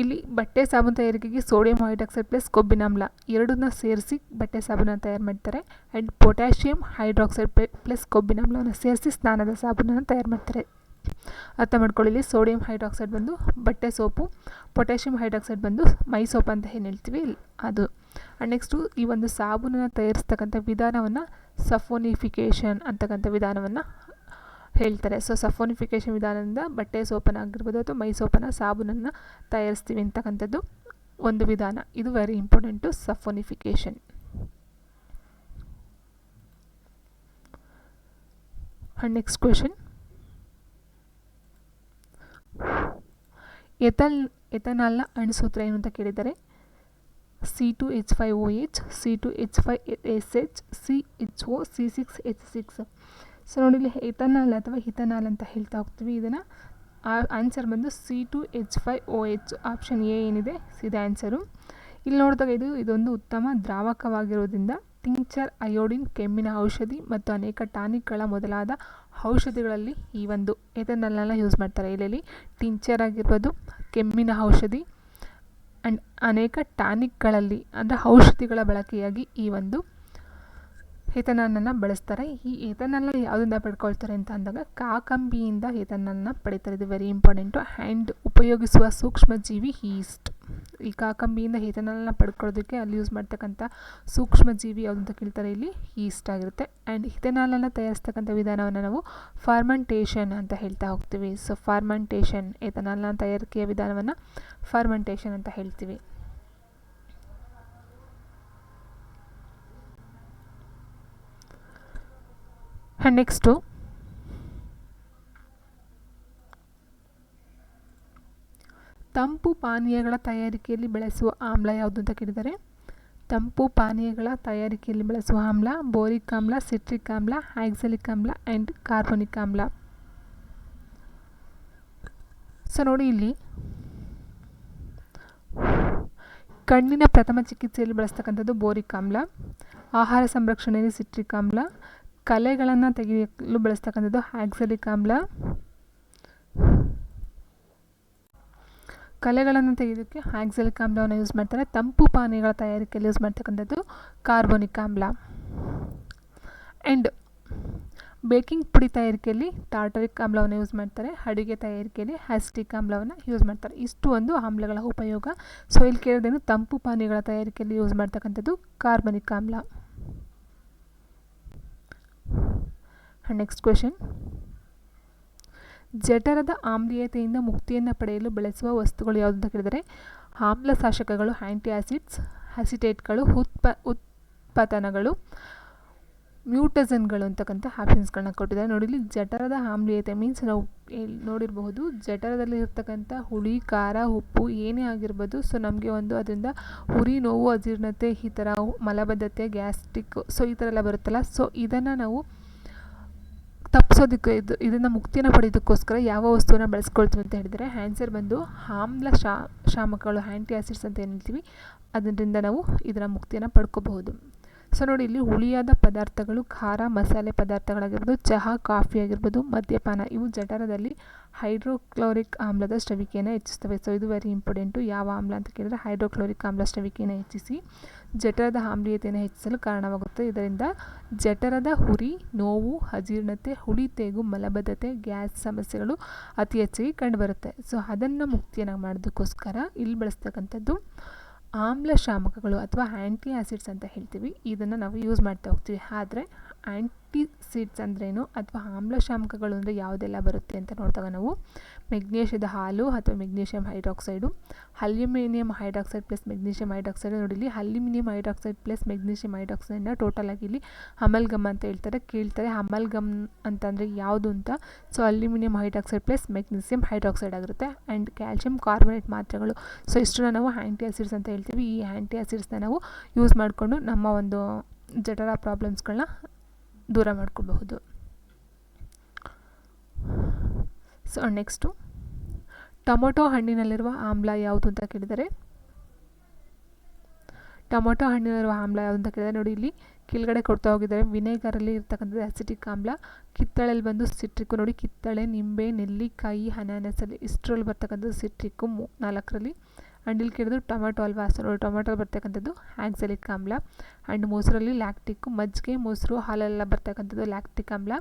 ಇಲ್ಲಿ ಬಟ್ಟೆ ಸಾಬೂನು ತಯಾರಿಕೆಗೆ ಸೋಡಿಯಂ ಹೈಡ್ರಾಕ್ಸೈಡ್ ಪ್ಲಸ್ ಕೊಬ್ಬಿನಾಮ್ಲ ಎರಡನ್ನ ಸೇರಿಸಿ ಬಟ್ಟೆ ಸಾಬೂನನ್ನು ತಯಾರು ಮಾಡ್ತಾರೆ. ಆ್ಯಂಡ್ ಪೊಟ್ಯಾಷಿಯಂ ಹೈಡ್ರಾಕ್ಸೈಡ್ ಪ್ಲಸ್ ಕೊಬ್ಬಿನಾಮ್ಲವನ್ನು ಸೇರಿಸಿ ಸ್ನಾನದ ಸಾಬೂನನ್ನು ತಯಾರು ಮಾಡ್ತಾರೆ. ಅರ್ಥ ಮಾಡ್ಕೊಳ್ಳಿ ಸೋಡಿಯಂ ಹೈಡ್ರಾಕ್ಸೈಡ್ ಬಂದು ಬಟ್ಟೆ ಸೋಪು, ಪೊಟ್ಯಾಷಿಯಂ ಹೈಡ್ರಾಕ್ಸೈಡ್ ಬಂದು ಮೈ ಸೋಪ್ ಅಂತ ಏನು ಹೇಳ್ತೀವಿ? ಅದು. ಆ್ಯಂಡ್ ನೆಕ್ಸ್ಟು ಈ ಒಂದು ಸಾಬೂನನ್ನು ತಯಾರಿಸ್ತಕ್ಕಂಥ ವಿಧಾನವನ್ನು ಸಫೋನಿಫಿಕೇಷನ್ ಅಂತಕ್ಕಂಥ ವಿಧಾನವನ್ನು ಹೇಳ್ತಾರೆ. ಸೊ ಸಫೋನಿಫಿಕೇಷನ್ ವಿಧಾನದಿಂದ ಬಟ್ಟೆ ಸೋಪನ್ನು ಆಗಿರ್ಬೋದು ಅಥವಾ ಮೈ ಸೋಪನ್ನು, ಸಾಬೂನನ್ನು ತಯಾರಿಸ್ತೀವಿ ಅಂತಕ್ಕಂಥದ್ದು ಒಂದು ವಿಧಾನ. ಇದು very important saponification. And next question ethyl, ಎಥನಾಲ್ನ ಅಣುಸೂತ್ರ ಏನು ಅಂತ ಕೇಳಿದ್ದಾರೆ? C two H five O H C two H five S H C H O C six H six so ನೋಡಿ ಇಲ್ಲಿ ಎಥನಾಲ್ ಅಥವಾ ಹಿಥನಾಲ್ ಅಂತ ಹೇಳ್ತಾ ಹೋಗ್ತೀವಿ. ಇದನ್ನು ಆನ್ಸರ್ ಬಂದು C two H five O H option A ಏನಿದೆ? ಇದೆ ಆನ್ಸರು ಇಲ್ಲಿ ನೋಡಿದಾಗ ಇದು, ಇದೊಂದು ಉತ್ತಮ ದ್ರಾವಕವಾಗಿರೋದ್ರಿಂದ ಟಿಂಕ್ಚರ್ ಅಯೋಡಿನ್, ಕೆಮ್ಮಿನ ಔಷಧಿ ಮತ್ತು ಅನೇಕ ಟಾನಿಕ್ಗಳ ಮೊದಲಾದ ಔಷಧಿಗಳಲ್ಲಿ ಈ ಒಂದು ಇದನ್ನೆಲ್ಲ ಯೂಸ್ ಮಾಡ್ತಾರೆ. ಇಲ್ಲಿ ಟಿಂಚರ್ ಆಗಿರ್ಬೋದು, ಕೆಮ್ಮಿನ ಔಷಧಿ ಆ್ಯಂಡ್ ಅನೇಕ ಟಾನಿಕ್ಗಳಲ್ಲಿ ಅಂದರೆ ಔಷಧಿಗಳ ಬಳಕೆಯಾಗಿ ಈ ಒಂದು ಏತನಾಲನ್ನು ಬಳಸ್ತಾರೆ. ಈ ಏತನಾಲನ್ನ ಯಾವುದರಿಂದ ಪಡ್ಕೊಳ್ತಾರೆ ಅಂತ ಅಂದಾಗ ಕಾಕಂಬಿಯಿಂದ ಏತನಾಲನ್ನ ಪಡಿತಾರೆ. ಇದು ವೆರಿ ಇಂಪಾರ್ಟೆಂಟು ಆ್ಯಂಡ್ ಉಪಯೋಗಿಸುವ ಸೂಕ್ಷ್ಮ ಜೀವಿ ಈಸ್ಟ್ ಈ ಕಾಕಂಬಿಯಿಂದ ಏತನಾಲನ್ನ ಪಡ್ಕೊಳ್ಳೋದಕ್ಕೆ ಅಲ್ಲಿ ಯೂಸ್ ಮಾಡ್ತಕ್ಕಂಥ ಸೂಕ್ಷ್ಮ ಜೀವಿ ಯಾವುದು ಅಂತ ಕೇಳ್ತಾರೆ ಇಲ್ಲಿ? ಈಸ್ಟ್ ಆಗಿರುತ್ತೆ. ಆ್ಯಂಡ್ ಇಥೆನಾಲನ್ನು ತಯಾರಿಸ್ತಕ್ಕಂಥ ವಿಧಾನವನ್ನು ನಾವು ಫಾರ್ಮೆಂಟೇಷನ್ ಅಂತ ಹೇಳ್ತಾ ಹೋಗ್ತೀವಿ. ಸೊ ಫಾರ್ಮೆಂಟೇಷನ್ ಏತನಾಲ್ನ ತಯಾರಿಕೆಯ ವಿಧಾನವನ್ನು ಫಾರ್ಮೆಂಟೇಷನ್ ಅಂತ ಹೇಳ್ತೀವಿ. ಆ್ಯಂಡ್ ನೆಕ್ಸ್ಟು ತಂಪು ಪಾನೀಯಗಳ ತಯಾರಿಕೆಯಲ್ಲಿ ಬಳಸುವ ಆಮ್ಲ ಯಾವುದು ಅಂತ ಕೇಳಿದ್ದಾರೆ ತಂಪು ಪಾನೀಯಗಳ ತಯಾರಿಕೆಯಲ್ಲಿ ಬಳಸುವ ಆಮ್ಲ ಬೋರಿಕ್ ಆಮ್ಲ ಸಿಟ್ರಿಕ್ ಆಮ್ಲ ಆಕ್ಸಲಿಕ್ ಆಮ್ಲ ಆ್ಯಂಡ್ ಕಾರ್ಬೋನಿಕ್ ಆಮ್ಲ. ಸೊ ನೋಡಿ ಇಲ್ಲಿ. ಕಣ್ಣಿನ ಪ್ರಥಮ ಚಿಕಿತ್ಸೆಯಲ್ಲಿ ಬಳಸ್ತಕ್ಕಂಥದ್ದು ಬೋರಿಕ್ ಆಮ್ಲ, ಆಹಾರ ಸಂರಕ್ಷಣೆಯಲ್ಲಿ ಸಿಟ್ರಿಕ್ ಆಮ್ಲ ಕಲೆಗಳನ್ನು ತೆಗೆಯಲು ಬಳಸ್ತಕ್ಕಂಥದ್ದು ಆಕ್ಸಲಿಕ್ ಆಮ್ಲ. ಕಲೆಗಳನ್ನು ತೆಗೆಯೋದಕ್ಕೆ ಆಕ್ಸಲಿಕ್ ಆಮ್ಲವನ್ನು ಯೂಸ್ ಮಾಡ್ತಾರೆ. ತಂಪು ಪಾನೀಯಗಳ ತಯಾರಿಕೆಯಲ್ಲಿ ಯೂಸ್ ಮಾಡ್ತಕ್ಕಂಥದ್ದು ಕಾರ್ಬೋನಿಕ್ ಆಮ್ಲ. ಆ್ಯಂಡ್ ಬೇಕಿಂಗ್ ಪುಡಿ ತಯಾರಿಕೆಯಲ್ಲಿ ಟಾರ್ಟರಿಕ್ ಆಮ್ಲವನ್ನು ಯೂಸ್ ಮಾಡ್ತಾರೆ. ಅಡುಗೆ ತಯಾರಿಕೆಯಲ್ಲಿ ಹ್ಯಾಸ್ಟಿಕ್ ಆಮ್ಲವನ್ನು ಯೂಸ್ ಮಾಡ್ತಾರೆ. ಇಷ್ಟು ಒಂದು ಆಮ್ಲಗಳ ಉಪಯೋಗ. ಸೊ ಇಲ್ಲಿ ಕೇಳಿದೇನು ತಂಪು ಪಾನೀಯಗಳ ತಯಾರಿಕೆಯಲ್ಲಿ ಯೂಸ್ ಮಾಡ್ತಕ್ಕಂಥದ್ದು ಕಾರ್ಬನಿಕ್ ಆಮ್ಲ. ನೆಕ್ಸ್ಟ್ ಕ್ವೆಶನ್ ಜಠರದ ಆಮ್ಲೀಯತೆಯಿಂದ ಮುಕ್ತಿಯನ್ನು ಪಡೆಯಲು ಬಳಸುವ ವಸ್ತುಗಳು ಯಾವುದು ಅಂತ ಕೇಳಿದರೆ ಆಮ್ಲ ಶಾಸಕಗಳು ಆ್ಯಂಟಿ ಆಸಿಡ್ಸ್ ಹಸಿಟೇಟ್ಗಳು ಉತ್ಪ, ಉತ್ಪತನಗಳು ಮ್ಯೂಟಸನ್ಗಳು ಅಂತಕ್ಕಂಥ ಆಪ್ಷನ್ಸ್ಗಳನ್ನ ಕೊಟ್ಟಿದ್ದಾರೆ. ನೋಡಿ, ಇಲ್ಲಿ ಜಠರದ ಆಮ್ಲೀಯತೆ ಮೀನ್ಸ್ ನಾವು ನೋಡಿರಬಹುದು, ಜಠರದಲ್ಲಿ ಇರ್ತಕ್ಕಂಥ ಹುಳಿ, ಖಾರ, ಉಪ್ಪು ಏನೇ ಆಗಿರ್ಬೋದು ಸೊ ನಮಗೆ ಒಂದು ಅದರಿಂದ ಹುರಿ ನೋವು, ಅಜೀರ್ಣತೆ, ಈ ಥರ ಮಲಬದ್ಧತೆ ಗ್ಯಾಸ್ಟ್ರಿಕ್ ಸೊ ಈ ಥರ ಎಲ್ಲ ಬರುತ್ತಲ್ಲ ಸೊ ಇದನ್ನು ನಾವು ತಪ್ಪಿಸೋದಕ್ಕೆ ಇದು, ಇದನ್ನು ಮುಕ್ತಿನ ಪಡೆಯೋದಕ್ಕೋಸ್ಕರ ಯಾವ ವಸ್ತುವನ್ನು ಬಳಸ್ಕೊಳ್ತೀವಿ ಅಂತ ಹೇಳಿದರೆ ಆನ್ಸರ್ ಬಂದು ಆಮ್ಲ ಶಾ, ಶಾಮಕಗಳು ಆ್ಯಂಟಿ ಆಸಿಡ್ಸ್ ಅಂತ ಏನು ಹೇಳ್ತೀವಿ. ಅದರಿಂದ ನಾವು ಇದರ ಮುಕ್ತಿಯನ್ನು ಪಡ್ಕೋಬಹುದು. ಸೊ ನೋಡಿ, ಇಲ್ಲಿ ಹುಳಿಯಾದ ಪದಾರ್ಥಗಳು, ಖಾರ ಮಸಾಲೆ ಪದಾರ್ಥಗಳಾಗಿರ್ಬೋದು, ಚಹಾ, ಕಾಫಿ ಆಗಿರ್ಬೋದು, ಮದ್ಯಪಾನ, ಇವು ಜಠರದಲ್ಲಿ ಹೈಡ್ರೋಕ್ಲೋರಿಕ್ ಆಮ್ಲದ ಸ್ರವಿಕೆಯನ್ನು ಹೆಚ್ಚಿಸ್ತವೆ. ಸೊ ಇದು ವೆರಿ ಇಂಪಾರ್ಟೆಂಟು ಯಾವ ಆಮ್ಲ ಅಂತ ಕೇಳಿದರೆ, ಹೈಡ್ರೋಕ್ಲೋರಿಕ್ ಆಮ್ಲ ಸ್ರವಿಕೆಯನ್ನು ಹೆಚ್ಚಿಸಿ. ಜಠರದ ಆಮ್ಲೀಯತೆಯನ್ನು ಹೆಚ್ಚಿಸಲು ಕಾರಣವಾಗುತ್ತೆ ಇದರಿಂದ ಜಠರದ ಹುರಿ, ನೋವು ಅಜೀರ್ಣತೆ ಹುಳಿ, ತೇಗು, ಮಲಬದ್ಧತೆ, ಗ್ಯಾಸ್ ಸಮಸ್ಯೆಗಳು ಅತಿ ಹೆಚ್ಚಾಗಿ ಕಂಡುಬರುತ್ತೆ. ಸೊ ಅದನ್ನು ಮುಕ್ತಿಯನ್ನು ಮಾಡೋದಕ್ಕೋಸ್ಕರ ಇಲ್ಲಿ ಬಳಸ್ತಕ್ಕಂಥದ್ದು ಆಮ್ಲಶಾಮಕಗಳು ಅಥವಾ ಆ್ಯಂಟಿ ಆ್ಯಸಿಡ್ಸ್ ಅಂತ ಹೇಳ್ತೀವಿ. ಇದನ್ನು ನಾವು ಯೂಸ್ ಮಾಡ್ತಾ ಹೋಗ್ತೀವಿ. ಆದರೆ ಆ್ಯಂಟಿಸಿಡ್ಸ್ ಅಂದ್ರೇನು ಅಥವಾ ಆಮ್ಲಶಾಮಕಗಳು ಅಂದರೆ ಯಾವುದೆಲ್ಲ ಬರುತ್ತೆ ಅಂತ ನೋಡಿದಾಗ ನಾವು ಮೆಗ್ನೀಷಿಯದ ಹಾಲು ಅಥವಾ magnesium hydroxide, aluminium hydroxide plus magnesium hydroxide ನೋಡಿ ಇಲ್ಲಿ ಅಲ್ಯೂಮಿನಿಯಂ ಹೈಡ್ರಾಕ್ಸೈಡ್ ಪ್ಲಸ್ ಮೆಗ್ನೀಷಿಯಂ ಹೈಡ್ರಾಕ್ಸೈಡ್ನ ಟೋಟಲ್ ಆಗಿ ಇಲ್ಲಿ ಅಮಲ್ಗಮ್ ಅಂತ ಹೇಳ್ತಾರೆ, ಕೇಳ್ತಾರೆ. ಅಮಲ್ಗಮ್ ಅಂತಂದರೆ ಯಾವುದು ಅಂತ? So aluminium hydroxide plus magnesium hydroxide ಆಗಿರುತ್ತೆ ಆ್ಯಂಡ್ ಕ್ಯಾಲ್ಶಿಯಂ ಕಾರ್ಬೊನೇಟ್ ಮಾತ್ರೆಗಳು. ಸೊ ಇಷ್ಟನ್ನ ನಾವು ಆ್ಯಂಟಿ ಆಸಿಡ್ಸ್ ಅಂತ ಹೇಳ್ತೀವಿ. ಈ ಆ್ಯಂಟಿ ಆಸಿಡ್ಸ್ನ ನಾವು ಯೂಸ್ ಮಾಡಿಕೊಂಡು ನಮ್ಮ ಒಂದು ಜಠರ ಪ್ರಾಬ್ಲಮ್ಸ್ಗಳನ್ನ ದೂರ ಮಾಡ್ಕೋಬಹುದು ಸೊ ನೆಕ್ಸ್ಟು ಟೊಮೊಟೊ ಹಣ್ಣಿನಲ್ಲಿರುವ ಆಮ್ಲ ಯಾವುದು ಅಂತ ಕೇಳಿದರೆ, ಟೊಮೊಟೊ ಹಣ್ಣಿನಲ್ಲಿರುವ ಆಮ್ಲ ಯಾವುದು ಅಂತ ಕೇಳಿದರೆ, ನೋಡಿ ಇಲ್ಲಿ ಕೆಳಗಡೆ ಕೊಡ್ತಾ ಹೋಗಿದ್ದಾರೆ. ವಿನೆಗರಲ್ಲಿ ಇರ್ತಕ್ಕಂಥದ್ದು ಅಸಿಟಿಕ್ ಆಮ್ಲ. ಕಿತ್ತಳೆಯಲ್ಲಿ ಬಂದು ಸಿಟ್ರಿಕ್ಕು ನೋಡಿ ಕಿತ್ತಳೆ, ನಿಂಬೆ, ನೆಲ್ಲಿಕಾಯಿ ಅನಾನಸಲ್ಲಿ ಇಷ್ಟರಲ್ಲಿ ಬರ್ತಕ್ಕಂಥದ್ದು ಸಿಟ್ರಿಕ್ಕು ಮೂ ನಾಲ್ಕರಲ್ಲಿ. ಆ್ಯಂಡ್ ಇಲ್ಲಿ ಕೇಳಿದ್ರು ಟೊಮೆಟೊ ಅಲ್ವಾ? ಸೊ ನೋಡಿ ಟೊಮೆಟೊ ಬರ್ತಕ್ಕಂಥದ್ದು ಆ್ಯಕ್ಸಲಿಕ್ ಆಮ್ಲ. ಆ್ಯಂಡ್ ಮೊಸರಲ್ಲಿ ಲ್ಯಾಕ್ಟಿಕ್, ಮಜ್ಜಿಗೆ, ಮೊಸರು, ಹಾಲೆಲ್ಲ ಬರ್ತಕ್ಕಂಥದ್ದು ಲ್ಯಾಕ್ಟಿಕ್ ಆಮ್ಲ.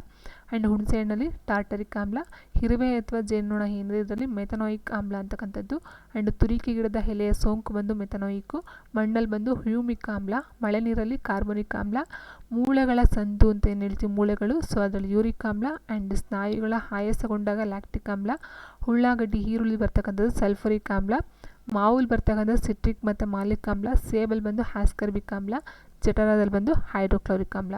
ಆ್ಯಂಡ್ ಹುಣಸೆಹಣ್ಣಲ್ಲಿ ಟಾರ್ಟರಿಕ್ ಆಮ್ಲ. ಹಿರುವೆ ಅಥವಾ ಜೇನುನೊಣ ಏನಿದೆ ಇದರಲ್ಲಿ ಮೆಥನಾಯಿಕ್ ಆಮ್ಲ ಅಂತಕ್ಕಂಥದ್ದು. ಆ್ಯಂಡ್ ತುರಿಕೆ ಗಿಡದ ಎಲೆಯ ಸೋಂಕು ಬಂದು ಮೆಥನಾಯಿಕ್ಕು ಮಣ್ಣಲ್ಲಿ ಬಂದು ಹ್ಯೂಮಿಕ್ ಆಮ್ಲ, ಮಳೆ ನೀರಲ್ಲಿ ಕಾರ್ಬೋನಿಕ್ ಆಮ್ಲ. ಮೂಳೆಗಳ ಸಂದು ಅಂತ ಏನು ಹೇಳ್ತೀವಿ ಮೂಳೆಗಳು? ಸೊ ಅದರಲ್ಲಿ ಯೂರಿಕ್ ಆಮ್ಲ ಆ್ಯಂಡ್ ಸ್ನಾಯುಗಳ ಆಯಾಸಗೊಂಡಾಗ ಲ್ಯಾಕ್ಟಿಕ್ ಆಮ್ಲ. ಉಳ್ಳಾಗಡ್ಡಿ, ಈರುಳ್ಳಿ ಬರ್ತಕ್ಕಂಥದ್ದು ಸಲ್ಫರಿಕ್ ಆಮ್ಲ. ಮಾವುಲ್ ಬರ್ತಕ್ಕಂಥ ಸಿಟ್ರಿಕ್ ಮತ್ತು ಮಾಲಿಕ್ ಆಮ್ಲ ಸೇಬಲ್ಲಿ ಬಂದು ಹ್ಯಾಸ್ಕರ್ಬಿಕ್ ಆಮ್ಲ ಜಠರದಲ್ಲಿ ಬಂದು ಹೈಡ್ರೋಕ್ಲೋರಿಕ್ ಆಮ್ಲ.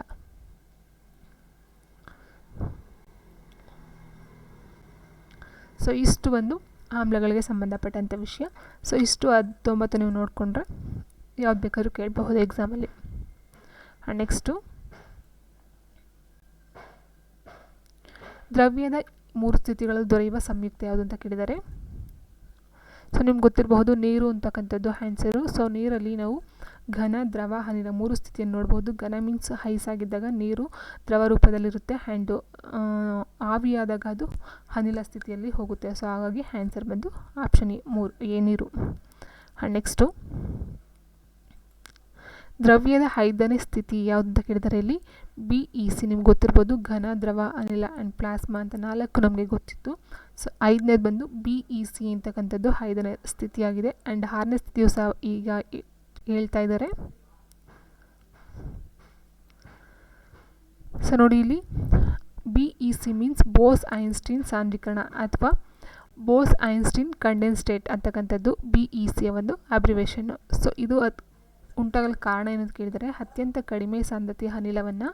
ಸೊ ಇಷ್ಟು ಒಂದು ಆಮ್ಲಗಳಿಗೆ ಸಂಬಂಧಪಟ್ಟಂಥ ವಿಷಯ. ಸೊ ಇಷ್ಟು ಹತ್ತೊಂಬತ್ತು ನೀವು ನೋಡಿಕೊಂಡ್ರೆ ಯಾವ್ದು ಬೇಕಾದ್ರೂ ಕೇಳಬಹುದು ಎಕ್ಸಾಮಲ್ಲಿ ನೆಕ್ಸ್ಟು ದ್ರವ್ಯದ ಮೂರು ಸ್ಥಿತಿಗಳು ದೊರೆಯುವ ಸಂಯುಕ್ತ ಯಾವುದು ಅಂತ ಕೇಳಿದ್ದಾರೆ ಸೊ ನಿಮ್ಗೆ ಗೊತ್ತಿರಬಹುದು, ನೀರು ಅಂತಕ್ಕಂಥದ್ದು ಆ್ಯನ್ಸರು ಸೊ ನೀರಲ್ಲಿ ನಾವು ಘನ, ದ್ರವ ಅನಿಲ ಮೂರು ಸ್ಥಿತಿಯನ್ನು ನೋಡ್ಬೋದು. ಘನ ಮೀನ್ಸ್ ಹೈಸ್ ಆಗಿದ್ದಾಗ ನೀರು ದ್ರವ ರೂಪದಲ್ಲಿರುತ್ತೆ. ಹ್ಯಾಂಡು ಆವಿಯಾದಾಗ ಅದು ಅನಿಲ ಸ್ಥಿತಿಯಲ್ಲಿ ಹೋಗುತ್ತೆ. ಸೊ ಹಾಗಾಗಿ ಆನ್ಸರ್ ಬಂದು ಆಪ್ಷನ್ ಎ ಮೂರು, ಎ ನೀರು. ನೆಕ್ಸ್ಟು ದ್ರವ್ಯದ ಐದನೇ ಸ್ಥಿತಿ ಯಾವುದು ಕೇಳಿದರೆ ಇಲ್ಲಿ ಬಿ ಇ ಸಿ ನಿಮ್ಗೆ ಗೊತ್ತಿರ್ಬೋದು ಘನ, ದ್ರವ, ಅನಿಲ ಆ್ಯಂಡ್ ಪ್ಲಾಸ್ಮಾ ಅಂತ ನಾಲ್ಕು ನಮಗೆ ಗೊತ್ತಿತ್ತು. ಸೊ ಐದನೇದು ಬಂದು ಬಿ ಇ ಸಿ ಅಂತಕ್ಕಂಥದ್ದು ಐದನೇ ಸ್ಥಿತಿಯಾಗಿದೆ. ಆ್ಯಂಡ್ ಆರನೇ ಸ್ಥಿತಿಯು ಸಹ ಈಗ ಹೇಳ್ತಾ ಇದ್ದಾರೆ. ಸೊ ನೋಡಿ ಇಲ್ಲಿ B E C means Bose Einstein ಸಾಂದ್ರೀಕರಣ ಅಥವಾ ಬೋಸ್ ಐನ್ಸ್ಟೀನ್ ಕಂಡೆನ್ಸ್ಟೇಟ್ ಅಂತಕ್ಕಂಥದ್ದು ಬಿ ಇ ಸಿಯ ಒಂದು ಅಬ್ರಿವೇಷನ್ನು ಸೊ ಇದು ಅದು ಉಂಟಾಗಲು ಕಾರಣ ಏನಂತ ಕೇಳಿದರೆ, ಅತ್ಯಂತ ಕಡಿಮೆ ಸಾಂದ್ರತೆಯ ಅನಿಲವನ್ನು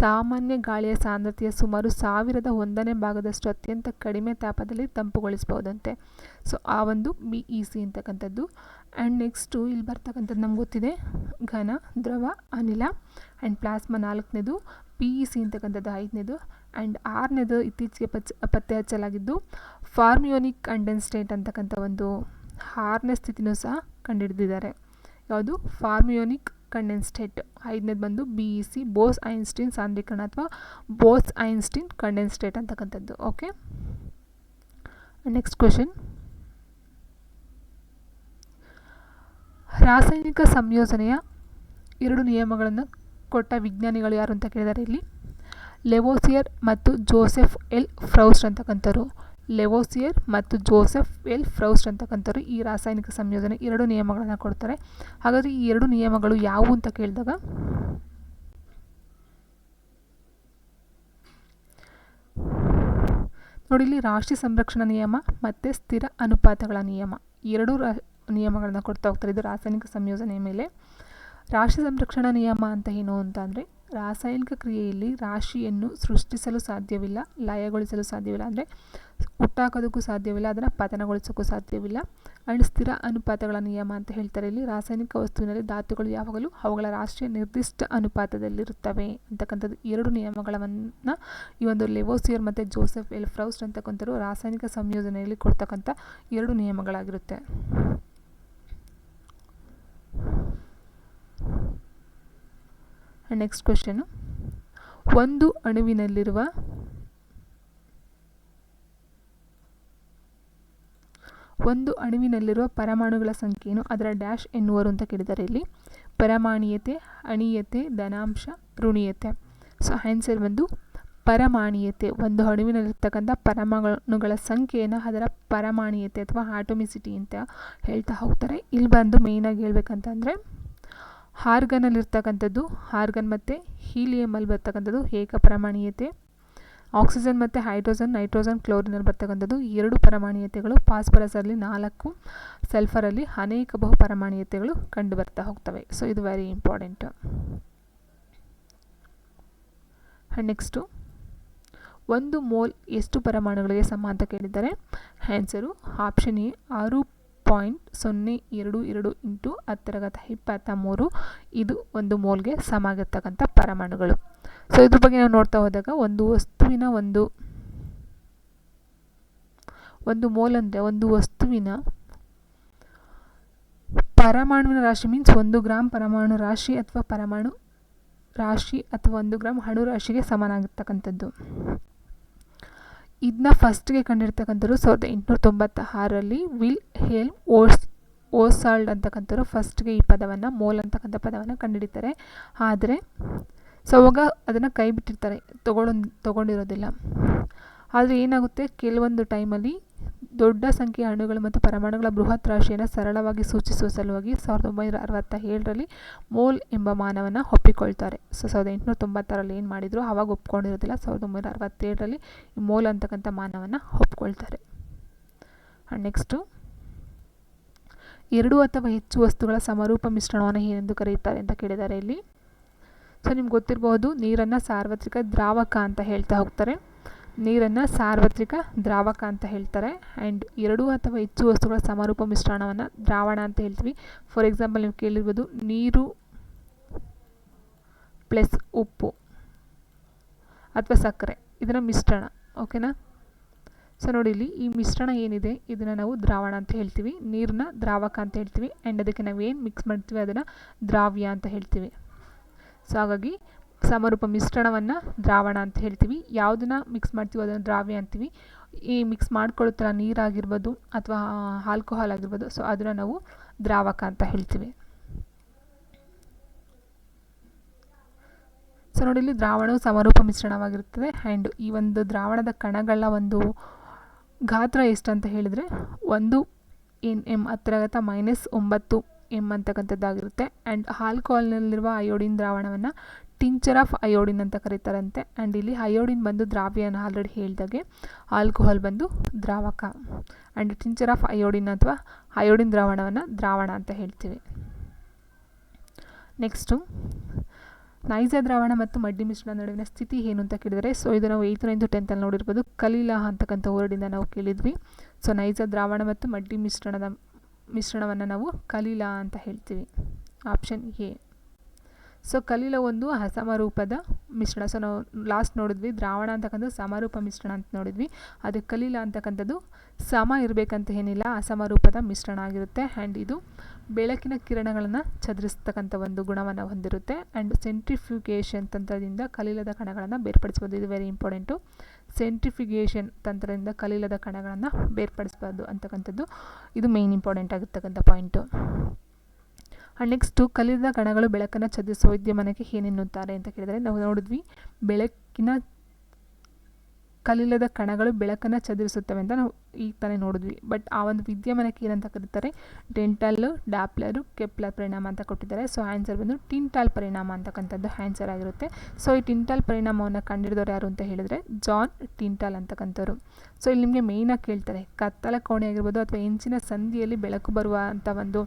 ಸಾಮಾನ್ಯ ಗಾಳಿಯ ಸಾಂದ್ರತೆಯ ಸುಮಾರು ಸಾವಿರದ ಒಂದನೇ ಭಾಗದಷ್ಟು ಅತ್ಯಂತ ಕಡಿಮೆ ತಾಪದಲ್ಲಿ ತಂಪುಗೊಳಿಸ್ಬೋದಂತೆ ಸೊ ಆ ಒಂದು ಬಿ ಇ ಸಿ ಅಂತಕ್ಕಂಥದ್ದು. ಆ್ಯಂಡ್ ನೆಕ್ಸ್ಟು ಇಲ್ಲಿ ಬರ್ತಕ್ಕಂಥದ್ದು ನಮ್ಗೆ ಗೊತ್ತಿದೆ. ಘನ, ದ್ರವ, ಅನಿಲ. ಆ್ಯಂಡ್ ಪ್ಲಾಸ್ಮಾ ನಾಲ್ಕನೇದು ಪಿ ಇ ಸಿ ಅಂತಕ್ಕಂಥದ್ದು ಐದನೇದು. ಆ್ಯಂಡ್ ಆರನೇದು ಇತ್ತೀಚೆಗೆ ಪಚ್ ಪತ್ತೆ ಹಚ್ಚಲಾಗಿದ್ದು ಫಾರ್ಮಿಯೋನಿಕ್ ಕಂಡೆನ್ಸ್ಟೇಟ್ ಅಂತಕ್ಕಂಥ ಒಂದು ಆರನೇ ಸ್ಥಿತಿನೂ ಸಹ ಕಂಡುಹಿಡಿದಿದ್ದಾರೆ. ಯಾವುದು? ಫಾರ್ಮಿಯೋನಿಕ್ ಕಂಡೆನ್ಸ್ಟೇಟ್ ಐದನೇದು ಬಂದು B E C Bose Einstein ಸಾಂದ್ರೀಕರಣ ಅಥವಾ ಬೋಸ್ ಐನ್ಸ್ಟೀನ್ ಕಂಡೆನ್ಸ್ಟೇಟ್ ಅಂತಕ್ಕಂಥದ್ದು. ಓಕೆ ನೆಕ್ಸ್ಟ್ ಕ್ವೆಶನ್ ರಾಸಾಯನಿಕ ಸಂಯೋಜನೆಯ ಎರಡು ನಿಯಮಗಳನ್ನು ಕೊಟ್ಟ ವಿಜ್ಞಾನಿಗಳು ಯಾರು ಅಂತ ಕೇಳಿದ್ದಾರೆ ಇಲ್ಲಿ? ಲೆವೋಸಿಯರ್ ಮತ್ತು ಜೋಸೆಫ್ ಎಲ್ ಫ್ರೌಸ್ಟ್ ಅಂತಕ್ಕಂಥವ್ರು. ಲೆವೋಸಿಯರ್ ಮತ್ತು ಜೋಸೆಫ್ ಎಲ್. ಫ್ರೌಸ್ಟ್ ಅಂತಕ್ಕಂಥವ್ರು ಈ ರಾಸಾಯನಿಕ ಸಂಯೋಜನೆ ಎರಡು ನಿಯಮಗಳನ್ನು ಕೊಡ್ತಾರೆ. ಹಾಗಾದರೆ ಈ ಎರಡು ನಿಯಮಗಳು ಯಾವುವು ಅಂತ ಕೇಳಿದಾಗ ನೋಡಿ, ಇಲ್ಲಿ ರಾಶಿ ಸಂರಕ್ಷಣಾ ನಿಯಮ ಮತ್ತು ಸ್ಥಿರ ಅನುಪಾತಗಳ ನಿಯಮ. ಎರಡೂ ರಾ ನಿಯಮಗಳನ್ನು ಕೊಡ್ತಾ ಹೋಗ್ತಾರೆ. ಇದು ರಾಸಾಯನಿಕ ಸಂಯೋಜನೆಯ ಮೇಲೆ. ರಾಶಿ ಸಂರಕ್ಷಣಾ ನಿಯಮ ಅಂತ ಏನು ಅಂತ ಅಂದರೆ, ರಾಸಾಯನಿಕ ಕ್ರಿಯೆಯಲ್ಲಿ ರಾಶಿಯನ್ನು ಸೃಷ್ಟಿಸಲು ಸಾಧ್ಯವಿಲ್ಲ, ಲಯಗೊಳಿಸಲು ಸಾಧ್ಯವಿಲ್ಲ. ಅಂದರೆ ಹುಟ್ಟಾಕೋದಕ್ಕೂ ಸಾಧ್ಯವಿಲ್ಲ, ಅದನ್ನು ಪತನಗೊಳಿಸೋಕ್ಕೂ ಸಾಧ್ಯವಿಲ್ಲ. ಆ್ಯಂಡ್ ಸ್ಥಿರ ಅನುಪಾತಗಳ ನಿಯಮ ಅಂತ ಹೇಳ್ತಾರೆ ಇಲ್ಲಿ. ರಾಸಾಯನಿಕ ವಸ್ತುವಿನಲ್ಲಿ ಧಾತುಗಳು ಯಾವಾಗಲೂ ಅವುಗಳ ರಾಷ್ಟ್ರೀಯ ನಿರ್ದಿಷ್ಟ ಅನುಪಾತದಲ್ಲಿರುತ್ತವೆ ಅಂತಕ್ಕಂಥದ್ದು ಎರಡು ನಿಯಮಗಳನ್ನು ಈ ಒಂದು ಲೆವೋಸಿಯರ್ ಮತ್ತು ಜೋಸೆಫ್ ಎಲ್ ಫ್ರೌಸ್ಟ್ ಅಂತಕ್ಕಂಥವ್ರು ರಾಸಾಯನಿಕ ಸಂಯೋಜನೆಯಲ್ಲಿ ಕೊಡ್ತಕ್ಕಂಥ ಎರಡು ನಿಯಮಗಳಾಗಿರುತ್ತೆ. ನೆಕ್ಸ್ಟ್ ಕ್ವೆಶನು ಒಂದು ಅಣುವಿನಲ್ಲಿರುವ ಒಂದು ಅಣುವಿನಲ್ಲಿರುವ ಪರಮಾಣುಗಳ ಸಂಖ್ಯೆಯನ್ನು ಅದರ ಡ್ಯಾಶ್ ಎನ್ನುವರು ಅಂತ ಕೇಳಿದ್ದಾರೆ ಇಲ್ಲಿ. ಪರಮಾಣೀಯತೆ, ಅಣೀಯತೆ, ಧನಾಂಶ, ಋಣೀಯತೆ. ಸೊ ಆನ್ಸರ್ ಬಂದು ಪರಮಾಣೀಯತೆ. ಒಂದು ಅಣುವಿನಲ್ಲಿರ್ತಕ್ಕಂಥ ಪರಮಾಣುಗಳ ಸಂಖ್ಯೆಯನ್ನು ಅದರ ಪರಮಾಣೀಯತೆ ಅಥವಾ ಆಟೋಮಿಸಿಟಿ ಅಂತ ಹೇಳ್ತಾ ಹೋಗ್ತಾರೆ. ಇಲ್ಲಿ ಬಂದು ಮೇಯ್ನಾಗಿ ಹೇಳ್ಬೇಕಂತಂದರೆ ಹಾರ್ಗನಲ್ಲಿರ್ತಕ್ಕಂಥದ್ದು ಹಾರ್ಗನ್ ಮತ್ತು ಹೀಲಿಯಮಲ್ಲಿ ಬರ್ತಕ್ಕಂಥದ್ದು ಏಕಪರಮಾಣೀಯತೆ. ಆಕ್ಸಿಜನ್ ಮತ್ತು ಹೈಡ್ರೋಜನ್, ನೈಟ್ರೋಜನ್ ಕ್ಲೋರಿನಲ್ಲಿ ಬರ್ತಕ್ಕಂಥದ್ದು ಎರಡು ಪರಮಾಣೀಯತೆಗಳು ಫಾಸ್ಫರಸಲ್ಲಿ ನಾಲ್ಕು ಸಲ್ಫರಲ್ಲಿ ಅನೇಕ ಬಹು ಪರಮಾಣೀಯತೆಗಳು ಕಂಡು ಬರ್ತಾ ಹೋಗ್ತವೆ. ಸೊ ಇದು ವೆರಿ ಇಂಪಾರ್ಟೆಂಟ್ ನೆಕ್ಸ್ಟು ಒಂದು ಮೋಲ್ ಎಷ್ಟು ಪರಮಾಣುಗಳಿಗೆ ಸಮ ಅಂತ ಕೇಳಿದ್ದಾರೆ ಆನ್ಸರು ಆಪ್ಷನ್ ಎ ಆರು ಪಾಯಿಂಟ್ ಸೊನ್ನೆ ಎರಡು ಎರಡು ಇಂಟು ಹತ್ತರಗತ ಇಪ್ಪತ್ತ ಮೂರು ಇದು ಒಂದು ಮೋಲ್ಗೆ ಸಮ ಆಗಿರ್ತಕ್ಕಂಥ ಪರಮಾಣುಗಳು. ಸೊ ಇದ್ರ ಬಗ್ಗೆ ನಾವು ನೋಡ್ತಾ ಹೋದಾಗ ಒಂದು ವಸ್ತುವಿನ ಒಂದು ಒಂದು ಮೋಲ್ ಅಂದರೆ ಒಂದು ವಸ್ತುವಿನ ಪರಮಾಣುವಿನ ರಾಶಿ ಮೀನ್ಸ್ ಒಂದು ಗ್ರಾಮ್ ಪರಮಾಣು ರಾಶಿ ಅಥವಾ ಪರಮಾಣು ರಾಶಿ ಅಥವಾ ಒಂದು ಗ್ರಾಮ್ ಅಣು ರಾಶಿಗೆ ಸಮನಾಗಿರ್ತಕ್ಕಂಥದ್ದು. ಇದನ್ನ ಫಸ್ಟ್ಗೆ ಕಂಡಿರ್ತಕ್ಕಂಥವ್ರು ಸಾವಿರದ ಎಂಟುನೂರ ತೊಂಬತ್ತ ಆರರಲ್ಲಿ ವಿಲ್ ಹೇಲ್ ಓಸ್ ಓಸಾಲ್ಡ್ ಅಂತಕ್ಕಂಥವ್ರು ಫಸ್ಟ್ಗೆ ಈ ಪದವನ್ನು, ಮೋಲ್ ಅಂತಕ್ಕಂಥ ಪದವನ್ನು ಕಂಡುಹಿಡಿತಾರೆ ಆದರೆ, ಸೊ ಅವಾಗ ಅದನ್ನು ಕೈ ಬಿಟ್ಟಿರ್ತಾರೆ ತೊಗೊಳೊ, ತೊಗೊಂಡಿರೋದಿಲ್ಲ. ಆದರೆ ಏನಾಗುತ್ತೆ? ಕೆಲವೊಂದು ಟೈಮಲ್ಲಿ ದೊಡ್ಡ ಸಂಖ್ಯೆಯ ಅಣುಗಳು ಮತ್ತು ಪರಮಾಣುಗಳ ಬೃಹತ್ ರಾಶಿಯನ್ನು ಸರಳವಾಗಿ ಸೂಚಿಸುವ ಸಲುವಾಗಿ ಸಾವಿರದ ಒಂಬೈನೂರ ಅರವತ್ತ ಏಳರಲ್ಲಿ ಮೋಲ್ ಎಂಬ ಮಾನವನ್ನು ಒಪ್ಪಿಕೊಳ್ತಾರೆ. ಸೊ, ಸಾವಿರದ ಎಂಟುನೂರ ತೊಂಬತ್ತಾರಲ್ಲಿ ಏನು ಮಾಡಿದ್ರು? ಆವಾಗ ಒಪ್ಕೊಂಡಿರೋದಿಲ್ಲ. ಸಾವಿರದ ಒಂಬೈನೂರ ಅರವತ್ತೇಳರಲ್ಲಿ ಮೋಲ್ ಅಂತಕ್ಕಂಥ ಮಾನವನ್ನು ಒಪ್ಕೊಳ್ತಾರೆ ಆ್ಯಂಡ್ ನೆಕ್ಸ್ಟು. ಎರಡು ಅಥವಾ ಹೆಚ್ಚು ವಸ್ತುಗಳ ಸಮರೂಪ ಮಿಶ್ರಣವನ್ನು ಏನೆಂದು ಕರೆಯುತ್ತಾರೆ ಅಂತ ಕೇಳಿದ್ದಾರೆ ಇಲ್ಲಿ. ಸೊ, ನಿಮ್ಗೆ ಗೊತ್ತಿರಬಹುದು ನೀರನ್ನು ಸಾರ್ವತ್ರಿಕ ದ್ರಾವಕ ಅಂತ ಹೇಳ್ತಾ ಹೋಗ್ತಾರೆ. ನೀರನ್ನು ಸಾರ್ವತ್ರಿಕ ದ್ರಾವಕ ಅಂತ ಹೇಳ್ತಾರೆ. ಆ್ಯಂಡ್ ಎರಡು ಅಥವಾ ಹೆಚ್ಚು ವಸ್ತುಗಳ ಸಮರೂಪ ಮಿಶ್ರಣವನ್ನು ದ್ರಾವಣ ಅಂತ ಹೇಳ್ತೀವಿ. ಫಾರ್ ಎಕ್ಸಾಂಪಲ್ ನೀವು ಕೇಳಿರ್ಬೋದು ನೀರು ಪ್ಲಸ್ ಉಪ್ಪು ಅಥವಾ ಸಕ್ಕರೆ, ಇದರ ಮಿಶ್ರಣ ಓಕೆನಾ ಸೊ ನೋಡಿ ಇಲ್ಲಿ ಈ ಮಿಶ್ರಣ ಏನಿದೆ, ಇದನ್ನು ನಾವು ದ್ರಾವಣ ಅಂತ ಹೇಳ್ತೀವಿ. ನೀರನ್ನ ದ್ರಾವಕ ಅಂತ ಹೇಳ್ತೀವಿ. ಆ್ಯಂಡ್ ಅದಕ್ಕೆ ನಾವು ಏನು ಮಿಕ್ಸ್ ಮಾಡ್ತೀವಿ, ಅದನ್ನು ದ್ರಾವ್ಯ ಅಂತ ಹೇಳ್ತೀವಿ. ಸೊ ಹಾಗಾಗಿ ಸಮರೂಪ ಮಿಶ್ರಣವನ್ನು ದ್ರಾವಣ ಅಂತ ಹೇಳ್ತೀವಿ. ಯಾವುದನ್ನ ಮಿಕ್ಸ್ ಮಾಡ್ತೀವೋ ಅದನ್ನು ದ್ರಾವ್ಯ ಅಂತೀವಿ. ಈ ಮಿಕ್ಸ್ ಮಾಡ್ಕೊಳ್ಳೋ ಥರ ನೀರಾಗಿರ್ಬೋದು ಅಥವಾ ಆಲ್ಕೋಹಾಲ್ ಆಗಿರ್ಬೋದು. ಸೊ ಅದನ್ನು ನಾವು ದ್ರಾವಕ ಅಂತ ಹೇಳ್ತೀವಿ. ಸೊ ನೋಡಿ ಇಲ್ಲಿ ದ್ರಾವಣವು ಸಮರೂಪ ಮಿಶ್ರಣವಾಗಿರುತ್ತದೆ. ಆ್ಯಂಡ್ ಈ ಒಂದು ದ್ರಾವಣದ ಕಣಗಳ ಒಂದು ಗಾತ್ರ ಎಷ್ಟು ಅಂತ ಹೇಳಿದರೆ, ಒಂದು ಎನ್ ಎಂ ಹತ್ತಿರಗತ ಮೈನಸ್ ಒಂಬತ್ತು ಎಂ ಅಂತಕ್ಕಂಥದ್ದಾಗಿರುತ್ತೆ. ಆ್ಯಂಡ್ ಆಲ್ಕೋಹಾಲ್ನಲ್ಲಿರುವ ಅಯೋಡಿನ್ ದ್ರಾವಣವನ್ನು ಟಿಂಚರ್ ಆಫ್ ಅಯೋಡಿನ್ ಅಂತ ಕರೀತಾರಂತೆ. ಆ್ಯಂಡ್ ಇಲ್ಲಿ ಅಯೋಡಿನ್ ಬಂದು ದ್ರಾವ್ಯನ ಆಲ್ರೆಡಿ ಹೇಳಿದಾಗೆ ಆಲ್ಕೋಹಾಲ್ ಬಂದು ದ್ರಾವಕ. ಆ್ಯಂಡ್ ಟಿಂಚರ್ ಆಫ್ ಅಯೋಡಿನ್ ಅಥವಾ ಅಯೋಡಿನ್ ದ್ರಾವಣವನ್ನು ದ್ರಾವಣ ಅಂತ ಹೇಳ್ತೀವಿ. ನೆಕ್ಸ್ಟು ನೈಜ ದ್ರಾವಣ ಮತ್ತು ಮಡ್ಡಿ ಮಿಶ್ರಣ ನಡುವಿನ ಸ್ಥಿತಿ ಏನು ಅಂತ ಕೇಳಿದರೆ ಸೊ ಇದು ನಾವು ಏಯ್ತ್ ನೈನ್ತು ಟೆಂತಲ್ಲಿ ನೋಡಿರ್ಬೋದು, ಕಲೀಲ ಅಂತಕ್ಕಂಥ ವರ್ಡಿಂದ ನಾವು ಕೇಳಿದ್ವಿ. ಸೊ ನೈಜ ದ್ರಾವಣ ಮತ್ತು ಮಡ್ಡಿ ಮಿಶ್ರಣದ ಮಿಶ್ರಣವನ್ನು ನಾವು ಕಲೀಲ ಅಂತ ಹೇಳ್ತೀವಿ. ಆಪ್ಷನ್ ಎ ಸೊ ಕಲೀಲ ಒಂದು ಅಸಮರೂಪದ ಮಿಶ್ರಣ. ಸೊ ನಾವು ಲಾಸ್ಟ್ ನೋಡಿದ್ವಿ, ದ್ರಾವಣ ಅಂತಕ್ಕಂಥದ್ದು ಸಮರೂಪ ಮಿಶ್ರಣ ಅಂತ ನೋಡಿದ್ವಿ. ಅದು ಕಲೀಲ ಅಂತಕ್ಕಂಥದ್ದು ಸಮ ಇರಬೇಕಂತ ಏನಿಲ್ಲ, ಅಸಮರೂಪದ ಮಿಶ್ರಣ ಆಗಿರುತ್ತೆ. ಆ್ಯಂಡ್ ಇದು ಬೆಳಕಿನ ಕಿರಣಗಳನ್ನು ಚದುರಿಸ್ತಕ್ಕಂಥ ಒಂದು ಗುಣವನ್ನು ಹೊಂದಿರುತ್ತೆ. ಆ್ಯಂಡ್ ಸೆಂಟ್ರಿಫ್ಯುಗೇಷನ್ ತಂತ್ರದಿಂದ ಕಲೀಲದ ಕಣಗಳನ್ನು ಬೇರ್ಪಡಿಸ್ಬೋದು. ಇದು ವೆರಿ ಇಂಪಾರ್ಟೆಂಟು ಸೆಂಟ್ರಿಫಿಗೇಷನ್ ತಂತ್ರದಿಂದ ಕಲೀಲದ ಕಣಗಳನ್ನು ಬೇರ್ಪಡಿಸ್ಬೋದು ಅಂತಕ್ಕಂಥದ್ದು ಇದು ಮೇಯ್ನ್ ಇಂಪಾರ್ಟೆಂಟ್ ಆಗಿರ್ತಕ್ಕಂಥ ಪಾಯಿಂಟು ನೆಕ್ಸ್ಟು ಕಲಿದ ಕಣಗಳು ಬೆಳಕನ್ನು ಚದಿಸುವ ವಿದ್ಯಮಾನಕ್ಕೆ ಏನೆನ್ನುತ್ತಾರೆ ಅಂತ ಕೇಳಿದರೆ, ನಾವು ನೋಡಿದ್ವಿ ಬೆಳಕಿನ ಕಲಿಲದ ಕಣಗಳು ಬೆಳಕನ್ನು ಚದುರಿಸುತ್ತವೆ ಅಂತ ನಾವು ಈಗ ತಾನೇ ನೋಡಿದ್ವಿ. ಬಟ್ ಆ ಒಂದು ವಿದ್ಯಮಾನಕ್ಕೆ ಏನಂತ ಕರೀತಾರೆ. ಡೆಂಟಲ್ಲು ಡ್ಯಾಪ್ಲರು ಕೆಪ್ಲರ್ ಪರಿಣಾಮ ಅಂತ ಕೊಟ್ಟಿದ್ದಾರೆ. ಸೊ ಆನ್ಸರ್ ಬಂದು ಟಿಂಟಾಲ್ ಪರಿಣಾಮ ಅಂತಕ್ಕಂಥದ್ದು ಆನ್ಸರ್ ಆಗಿರುತ್ತೆ. ಸೊ ಈ ಟಿಂಟಾಲ್ ಪರಿಣಾಮವನ್ನು ಕಂಡಿಡಿದವರು ಯಾರು ಅಂತ ಹೇಳಿದರೆ ಜಾನ್ ಟಿಂಟಾಲ್ ಅಂತಕ್ಕಂಥವ್ರು ಸೊ ಇಲ್ಲಿ ನಿಮಗೆ ಮೇಯ್ನಾಗಿ ಕೇಳ್ತಾರೆ. ಕತ್ತಲ ಕೋಣೆ ಆಗಿರ್ಬೋದು ಅಥವಾ ಹೆಂಚಿನ ಸಂಧಿಯಲ್ಲಿ ಬೆಳಕು ಬರುವ ಒಂದು,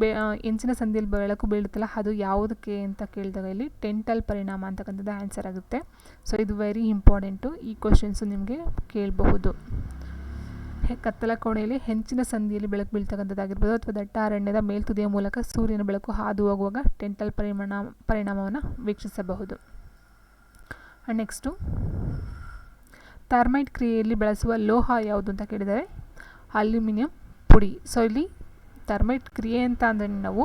ಬೆ ಹೆಂಚಿನ ಸಂಧಿಯಲ್ಲಿ ಬೆಳಕು ಬೀಳುತ್ತಲ್ಲ, ಅದು ಯಾವುದಕ್ಕೆ ಅಂತ ಕೇಳಿದಾಗ ಇಲ್ಲಿ ಟೆಂಟಲ್ ಪರಿಣಾಮ ಅಂತಕ್ಕಂಥದ್ದು ಆನ್ಸರ್ ಆಗುತ್ತೆ. ಸೊ ಇದು ವೆರಿ ಇಂಪಾರ್ಟೆಂಟು ಈ ಕ್ವಶನ್ಸು ನಿಮಗೆ ಕೇಳಬಹುದು. ಕತ್ತಲ ಕೋಣೆಯಲ್ಲಿ ಹೆಂಚಿನ ಸಂಧಿಯಲ್ಲಿ ಬೆಳಕು ಬೀಳ್ತಕ್ಕಂಥದ್ದಾಗಿರ್ಬೋದು ಅಥವಾ ದಟ್ಟ ಅರಣ್ಯದ ಮೇಲ್ತುದಿಯ ಮೂಲಕ ಸೂರ್ಯನ ಬೆಳಕು ಹಾದು ಹೋಗುವಾಗ ಟೆಂಟಲ್ ಪರಿಮಾಣ ಪರಿಣಾಮವನ್ನು ವೀಕ್ಷಿಸಬಹುದು. ನೆಕ್ಸ್ಟು ಥರ್ಮೈಟ್ ಕ್ರಿಯೆಯಲ್ಲಿ ಬಳಸುವ ಲೋಹ ಯಾವುದು ಅಂತ ಕೇಳಿದರೆ, ಅಲ್ಯೂಮಿನಿಯಂ ಪುಡಿ. ಸೊ ಇಲ್ಲಿ ಥರ್ಮೈಟ್ ಕ್ರಿಯೆ ಅಂತ ಅಂದರೆ ನಾವು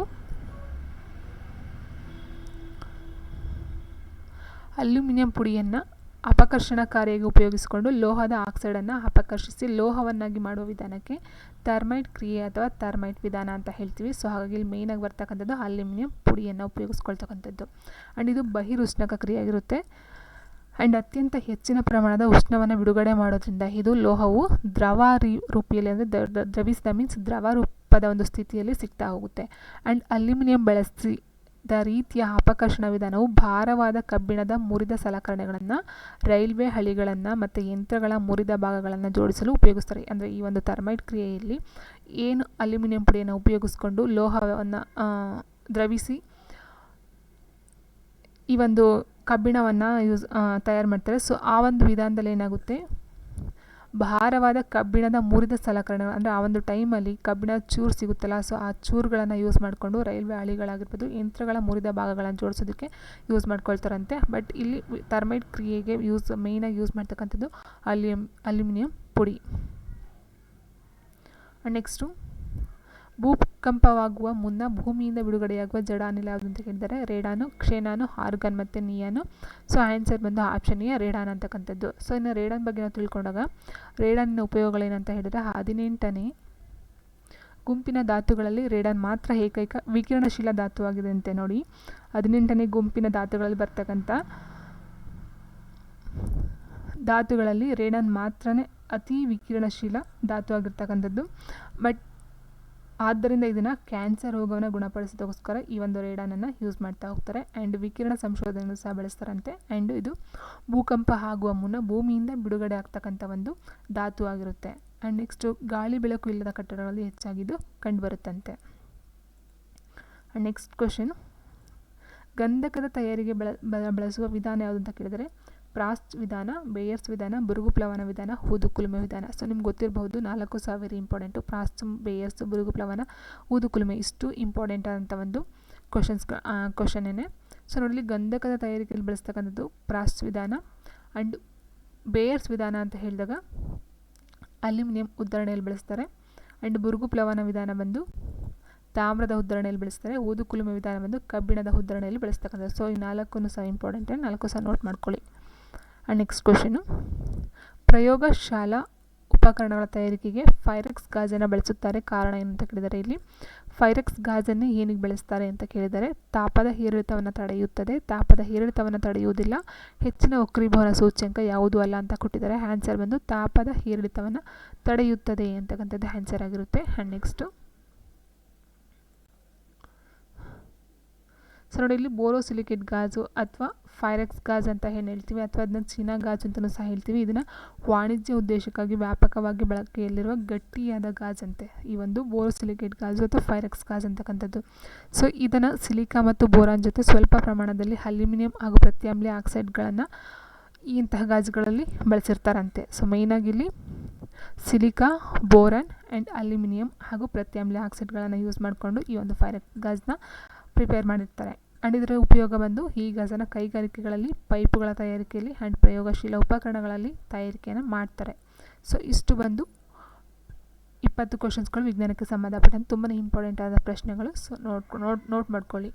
ಅಲ್ಯೂಮಿನಿಯಂ ಪುಡಿಯನ್ನು ಅಪಕರ್ಷಣಕಾರಿಯಾಗಿ ಉಪಯೋಗಿಸಿಕೊಂಡು ಲೋಹದ ಆಕ್ಸೈಡನ್ನು ಅಪಕರ್ಷಿಸಿ ಲೋಹವನ್ನಾಗಿ ಮಾಡುವ ವಿಧಾನಕ್ಕೆ ಥರ್ಮೈಟ್ ಕ್ರಿಯೆ ಅಥವಾ ಥರ್ಮೈಟ್ ವಿಧಾನ ಅಂತ ಹೇಳ್ತೀವಿ. ಸೊ ಹಾಗಾಗಿ ಇಲ್ಲಿ ಮೇಯ್ನಾಗಿ ಬರ್ತಕ್ಕಂಥದ್ದು ಅಲ್ಯೂಮಿನಿಯಂ ಪುಡಿಯನ್ನು ಉಪಯೋಗಿಸ್ಕೊಳ್ತಕ್ಕಂಥದ್ದು. ಆ್ಯಂಡ್ ಇದು ಬಹಿರುಷ್ಣಕ ಕ್ರಿಯೆಯಾಗಿರುತ್ತೆ. ಆ್ಯಂಡ್ ಅತ್ಯಂತ ಹೆಚ್ಚಿನ ಪ್ರಮಾಣದ ಉಷ್ಣವನ್ನು ಬಿಡುಗಡೆ ಮಾಡೋದ್ರಿಂದ ಇದು ಲೋಹವು ದ್ರವ ರೂಪಿಯಲ್ಲಿ ಅಂದರೆ ದ್ರವಿಸಿದ ಮೀನ್ಸ್ ದ್ರವ ರೂಪದ ಒಂದು ಸ್ಥಿತಿಯಲ್ಲಿ ಸಿಗ್ತಾ ಹೋಗುತ್ತೆ. ಆ್ಯಂಡ್ ಅಲ್ಯೂಮಿನಿಯಂ ಬಳಸಿದ ರೀತಿಯ ಅಪಕರ್ಷಣ ವಿಧಾನವು ಭಾರವಾದ ಕಬ್ಬಿಣದ ಮುರಿದ ಸಲಕರಣೆಗಳನ್ನು, ರೈಲ್ವೆ ಹಳಿಗಳನ್ನು ಮತ್ತು ಯಂತ್ರಗಳ ಮುರಿದ ಭಾಗಗಳನ್ನು ಜೋಡಿಸಲು ಉಪಯೋಗಿಸ್ತಾರೆ. ಅಂದರೆ ಈ ಒಂದು ಥರ್ಮೈಟ್ ಕ್ರಿಯೆಯಲ್ಲಿ ಏನು ಅಲ್ಯೂಮಿನಿಯಂ ಪುಡಿಯನ್ನು ಉಪಯೋಗಿಸ್ಕೊಂಡು ಲೋಹವನ್ನು ದ್ರವಿಸಿ ಈ ಒಂದು ಕಬ್ಬಿಣವನ್ನು ಯೂಸ್ ತಯಾರು ಮಾಡ್ತಾರೆ. ಸೊ ಆ ಒಂದು ವಿಧಾನದಲ್ಲಿ ಏನಾಗುತ್ತೆ? ಭಾರವಾದ ಕಬ್ಬಿಣದ ಮುರಿದ ಸಲಕರಣೆ, ಅಂದರೆ ಆ ಒಂದು ಟೈಮಲ್ಲಿ ಕಬ್ಬಿಣದ ಚೂರು ಸಿಗುತ್ತಲ್ಲ ಸೊ ಆ ಚೂರುಗಳನ್ನು ಯೂಸ್ ಮಾಡಿಕೊಂಡು ರೈಲ್ವೆ ಹಳಿಗಳಾಗಿರ್ಬೋದು, ಯಂತ್ರಗಳ ಮುರಿದ ಭಾಗಗಳನ್ನು ಜೋಡಿಸೋದಕ್ಕೆ ಯೂಸ್ ಮಾಡ್ಕೊಳ್ತಾರಂತೆ. ಬಟ್ ಇಲ್ಲಿ ಥರ್ಮೈಟ್ ಕ್ರಿಯೆಗೆ ಯೂಸ್ ಮೇಯ್ನಾಗಿ ಯೂಸ್ ಮಾಡ್ತಕ್ಕಂಥದ್ದು ಅಲ್ಯೂಮ್ ಅಲ್ಯೂಮಿನಿಯಂ ಪುಡಿ. ನೆಕ್ಸ್ಟು ಭೂಕಂಪವಾಗುವ ಮುನ್ನ ಭೂಮಿಯಿಂದ ಬಿಡುಗಡೆಯಾಗುವ ಜಡ ಅನಿಲ ಯಾವುದು ಅಂತ ಕೇಳಿದರೆ ರೇಡಾನು, ಕ್ಷೇನಾನು, ಆರ್ಗನ್ ಮತ್ತು ನಿಯಾನು. ಸೊ ಆನ್ಸರ್ ಬಂದು ಆಪ್ಷನ್ ಎ ರೇಡಾನ್ ಅಂತಕ್ಕಂಥದ್ದು. ಸೊ ಇನ್ನು ರೇಡಾನ್ ಬಗ್ಗೆ ನಾವು ತಿಳ್ಕೊಂಡಾಗ ರೇಡಾನಿನ ಉಪಯೋಗಗಳೇನಂತ ಹೇಳಿದರೆ ಹದಿನೆಂಟನೇ ಗುಂಪಿನ ಧಾತುಗಳಲ್ಲಿ ರೇಡಾನ್ ಮಾತ್ರ ಏಕೈಕ ವಿಕಿರಣಶೀಲ ಧಾತುವಾಗಿದೆ ಅಂತೆ ನೋಡಿ. ಹದಿನೆಂಟನೇ ಗುಂಪಿನ ಧಾತುಗಳಲ್ಲಿ ಬರ್ತಕ್ಕಂಥ ಧಾತುಗಳಲ್ಲಿ ರೇಡಾನ್ ಮಾತ್ರನೇ ಅತಿ ವಿಕಿರಣಶೀಲ ಧಾತು ಆಗಿರ್ತಕ್ಕಂಥದ್ದು ಬಟ್ ಆದ್ದರಿಂದ ಇದನ್ನು ಕ್ಯಾನ್ಸರ್ ರೋಗವನ್ನು ಗುಣಪಡಿಸೋದಕ್ಕೋಸ್ಕರ ಈ ಒಂದು ರೇಡಾನನ್ನು ಯೂಸ್ ಮಾಡ್ತಾ ಹೋಗ್ತಾರೆ. ಆ್ಯಂಡ್ ವಿಕಿರಣ ಸಂಶೋಧನೆಯನ್ನು ಸಹ ಬಳಸ್ತಾರಂತೆ. ಆ್ಯಂಡ್ ಇದು ಭೂಕಂಪ ಆಗುವ ಮುನ್ನ ಭೂಮಿಯಿಂದ ಬಿಡುಗಡೆ ಆಗ್ತಕ್ಕಂಥ ಒಂದು ಧಾತು ಆಗಿರುತ್ತೆ. ಆ್ಯಂಡ್ ನೆಕ್ಸ್ಟು ಗಾಳಿ ಬೆಳಕು ಇಲ್ಲದ ಕಟ್ಟಡಗಳಲ್ಲಿ ಹೆಚ್ಚಾಗಿದ್ದು ಕಂಡುಬರುತ್ತಂತೆ. ಆ್ಯಂಡ್ ನೆಕ್ಸ್ಟ್ ಕ್ವಶನ್ ಗಂಧಕದ ತಯಾರಿಗೆ ಬಳ ಬಳಸುವ ವಿಧಾನ ಯಾವುದು ಅಂತ ಕೇಳಿದರೆ ಪ್ರಾಸ್ಟ್ ವಿಧಾನ, ಬೇಯರ್ಸ್ ವಿಧಾನ, ಬುರುಗು ಪ್ಲವನ ವಿಧಾನ, ಹೂದು ಕುಲುಮೆ ವಿಧಾನ. ಸೊ ನಿಮ್ಗೆ ಗೊತ್ತಿರಬಹುದು, ನಾಲ್ಕು ಸಾವಿರ ವೆರಿ ಇಂಪಾರ್ಟೆಂಟು ಪ್ರಾಸ್ಟ್ ಬೇಯರ್ಸ್, ಬುರುಗು ಪ್ಲವನ, ಹೂದು ಕುಲುಮೆ ಇಷ್ಟು ಇಂಪಾರ್ಟೆಂಟ್ ಅಂತ ಒಂದು ಕ್ವಶನ್ಸ್ ಕ್ವಶನ್ನೇ ಸೊ ನೋಡಿ ಗಂಧಕದ ತಯಾರಿಕೆಯಲ್ಲಿ ಬಳಸ್ತಕ್ಕಂಥದ್ದು ಪ್ರಾಸ್ಟ್ ವಿಧಾನ ಆ್ಯಂಡ್ ಬೇಯರ್ಸ್ ವಿಧಾನ ಅಂತ ಹೇಳಿದಾಗ ಅಲ್ಯೂಮಿನಿಯಂ ಉದ್ಧರಣೆಯಲ್ಲಿ ಬಳಸ್ತಾರೆ ಆ್ಯಂಡ್ ಬುರುಗು ಪ್ಲವನ ವಿಧಾನ ಬಂದು ತಾಮ್ರದ ಉದ್ದರಣೆಯಲ್ಲಿ ಬಳಸ್ತಾರೆ. ಊದು ಕುಲುಮೆ ವಿಧಾನ ಬಂದು ಕಬ್ಬಿಣದ ಉದ್ದರಣೆಯಲ್ಲಿ ಬಳಸ್ತಕ್ಕಂಥದ್ದು. ಸೊ ಈ ನಾಲ್ಕು ಸಹ ಇಂಪಾರ್ಟೆಂಟ್ ನಾಲ್ಕು ಸಹ ನೋಟ್ ಮಾಡ್ಕೊಳ್ಳಿ. ಆ್ಯಂಡ್ ನೆಕ್ಸ್ಟ್ ಕ್ವಶನು ಪ್ರಯೋಗಶಾಲಾ ಉಪಕರಣಗಳ ತಯಾರಿಕೆಗೆ ಫೈರೆಕ್ಸ್ ಗಾಜನ್ನು ಬಳಸುತ್ತಾರೆ. ಕಾರಣ ಏನು ಅಂತ ಕೇಳಿದರೆ ಇಲ್ಲಿ ಫೈರೆಕ್ಸ್ ಗಾಜನ್ನು ಏನಿಗೆ ಬಳಸ್ತಾರೆ ಅಂತ ಕೇಳಿದರೆ, ತಾಪದ ಏರಿಳಿತವನ್ನು ತಡೆಯುತ್ತದೆ. ತಾಪದ ಏರಿಳಿತವನ್ನು ತಡೆಯುವುದಿಲ್ಲ. ಹೆಚ್ಚಿನ ವಕ್ರೀಭವನ ಸೂಚ್ಯಂಕ ಯಾವುದೂ ಅಲ್ಲ ಅಂತ ಕೊಟ್ಟಿದ್ದಾರೆ ಆನ್ಸರ್ ಬಂದು ತಾಪದ ಏರಿಳಿತವನ್ನು ತಡೆಯುತ್ತದೆ ಅಂತಕ್ಕಂಥದ್ದು ಆನ್ಸರ್ ಆಗಿರುತ್ತೆ. ಆ್ಯಂಡ್ ನೆಕ್ಸ್ಟು ಸೊ ನೋಡಿ, ಇಲ್ಲಿ ಬೋರೋಸಿಲಿಕೇಟ್ ಗಾಜು ಅಥವಾ ಫೈರೆಕ್ಸ್ ಗಾಜ್ ಅಂತ ಏನು ಹೇಳ್ತೀವಿ ಅಥವಾ ಅದನ್ನ ಚೀನಾ ಗಾಜ್ ಅಂತಲೂ ಸಹ ಹೇಳ್ತೀವಿ. ಇದನ್ನು ವಾಣಿಜ್ಯ ಉದ್ದೇಶಕ್ಕಾಗಿ ವ್ಯಾಪಕವಾಗಿ ಬಳಕೆಯಲ್ಲಿರುವ ಗಟ್ಟಿಯಾದ ಗಾಜ್ ಅಂತೆ. ಈ ಒಂದು ಬೋರೋಸಿಲಿಕೇಟ್ ಗಾಜು ಅಥವಾ ಫೈರೆಕ್ಸ್ ಗಾಜ್ ಅಂತಕ್ಕಂಥದ್ದು. ಸೊ ಇದನ್ನು ಸಿಲಿಕಾ ಮತ್ತು ಬೋರಾನ್ ಜೊತೆ ಸ್ವಲ್ಪ ಪ್ರಮಾಣದಲ್ಲಿ ಅಲ್ಯೂಮಿನಿಯಂ ಹಾಗೂ ಪ್ರತ್ಯಾಮ್ಲ ಆಕ್ಸೈಡ್ಗಳನ್ನು ಇಂತಹ ಗಾಜುಗಳಲ್ಲಿ ಬಳಸಿರ್ತಾರಂತೆ. ಸೊ ಮೇಯ್ನಾಗಿ ಇಲ್ಲಿ ಸಿಲಿಕಾ, ಬೋರಾನ್ ಆ್ಯಂಡ್ ಅಲ್ಯೂಮಿನಿಯಂ ಹಾಗೂ ಪ್ರತ್ಯಾಮ್ಲ ಆಕ್ಸೈಡ್ಗಳನ್ನು ಯೂಸ್ ಮಾಡಿಕೊಂಡು ಈ ಒಂದು ಫೈರೆಕ್ಸ್ ಗಾಜ್ನ ಪ್ರಿಪೇರ್ ಮಾಡಿರ್ತಾರೆ. ಆ್ಯಂಡ್ ಇದರ ಉಪಯೋಗ ಬಂದು ಈ ಗಜನ ಕೈಗಾರಿಕೆಗಳಲ್ಲಿ, ಪೈಪುಗಳ ತಯಾರಿಕೆಯಲ್ಲಿ ಆ್ಯಂಡ್ ಪ್ರಯೋಗಶೀಲ ಉಪಕರಣಗಳಲ್ಲಿ ತಯಾರಿಕೆಯನ್ನು ಮಾಡ್ತಾರೆ. ಸೊ ಇಷ್ಟು ಬಂದು ಇಪ್ಪತ್ತು ಕ್ವಶನ್ಸ್ಗಳು ವಿಜ್ಞಾನಕ್ಕೆ ಸಂಬಂಧಪಟ್ಟಂತೆ ತುಂಬಾ ಇಂಪಾರ್ಟೆಂಟ್ ಆದ ಪ್ರಶ್ನೆಗಳು. ಸೊ ನೋಡ್ಕೊ ನೋಟ್ ನೋಟ್ ಮಾಡ್ಕೊಳ್ಳಿ.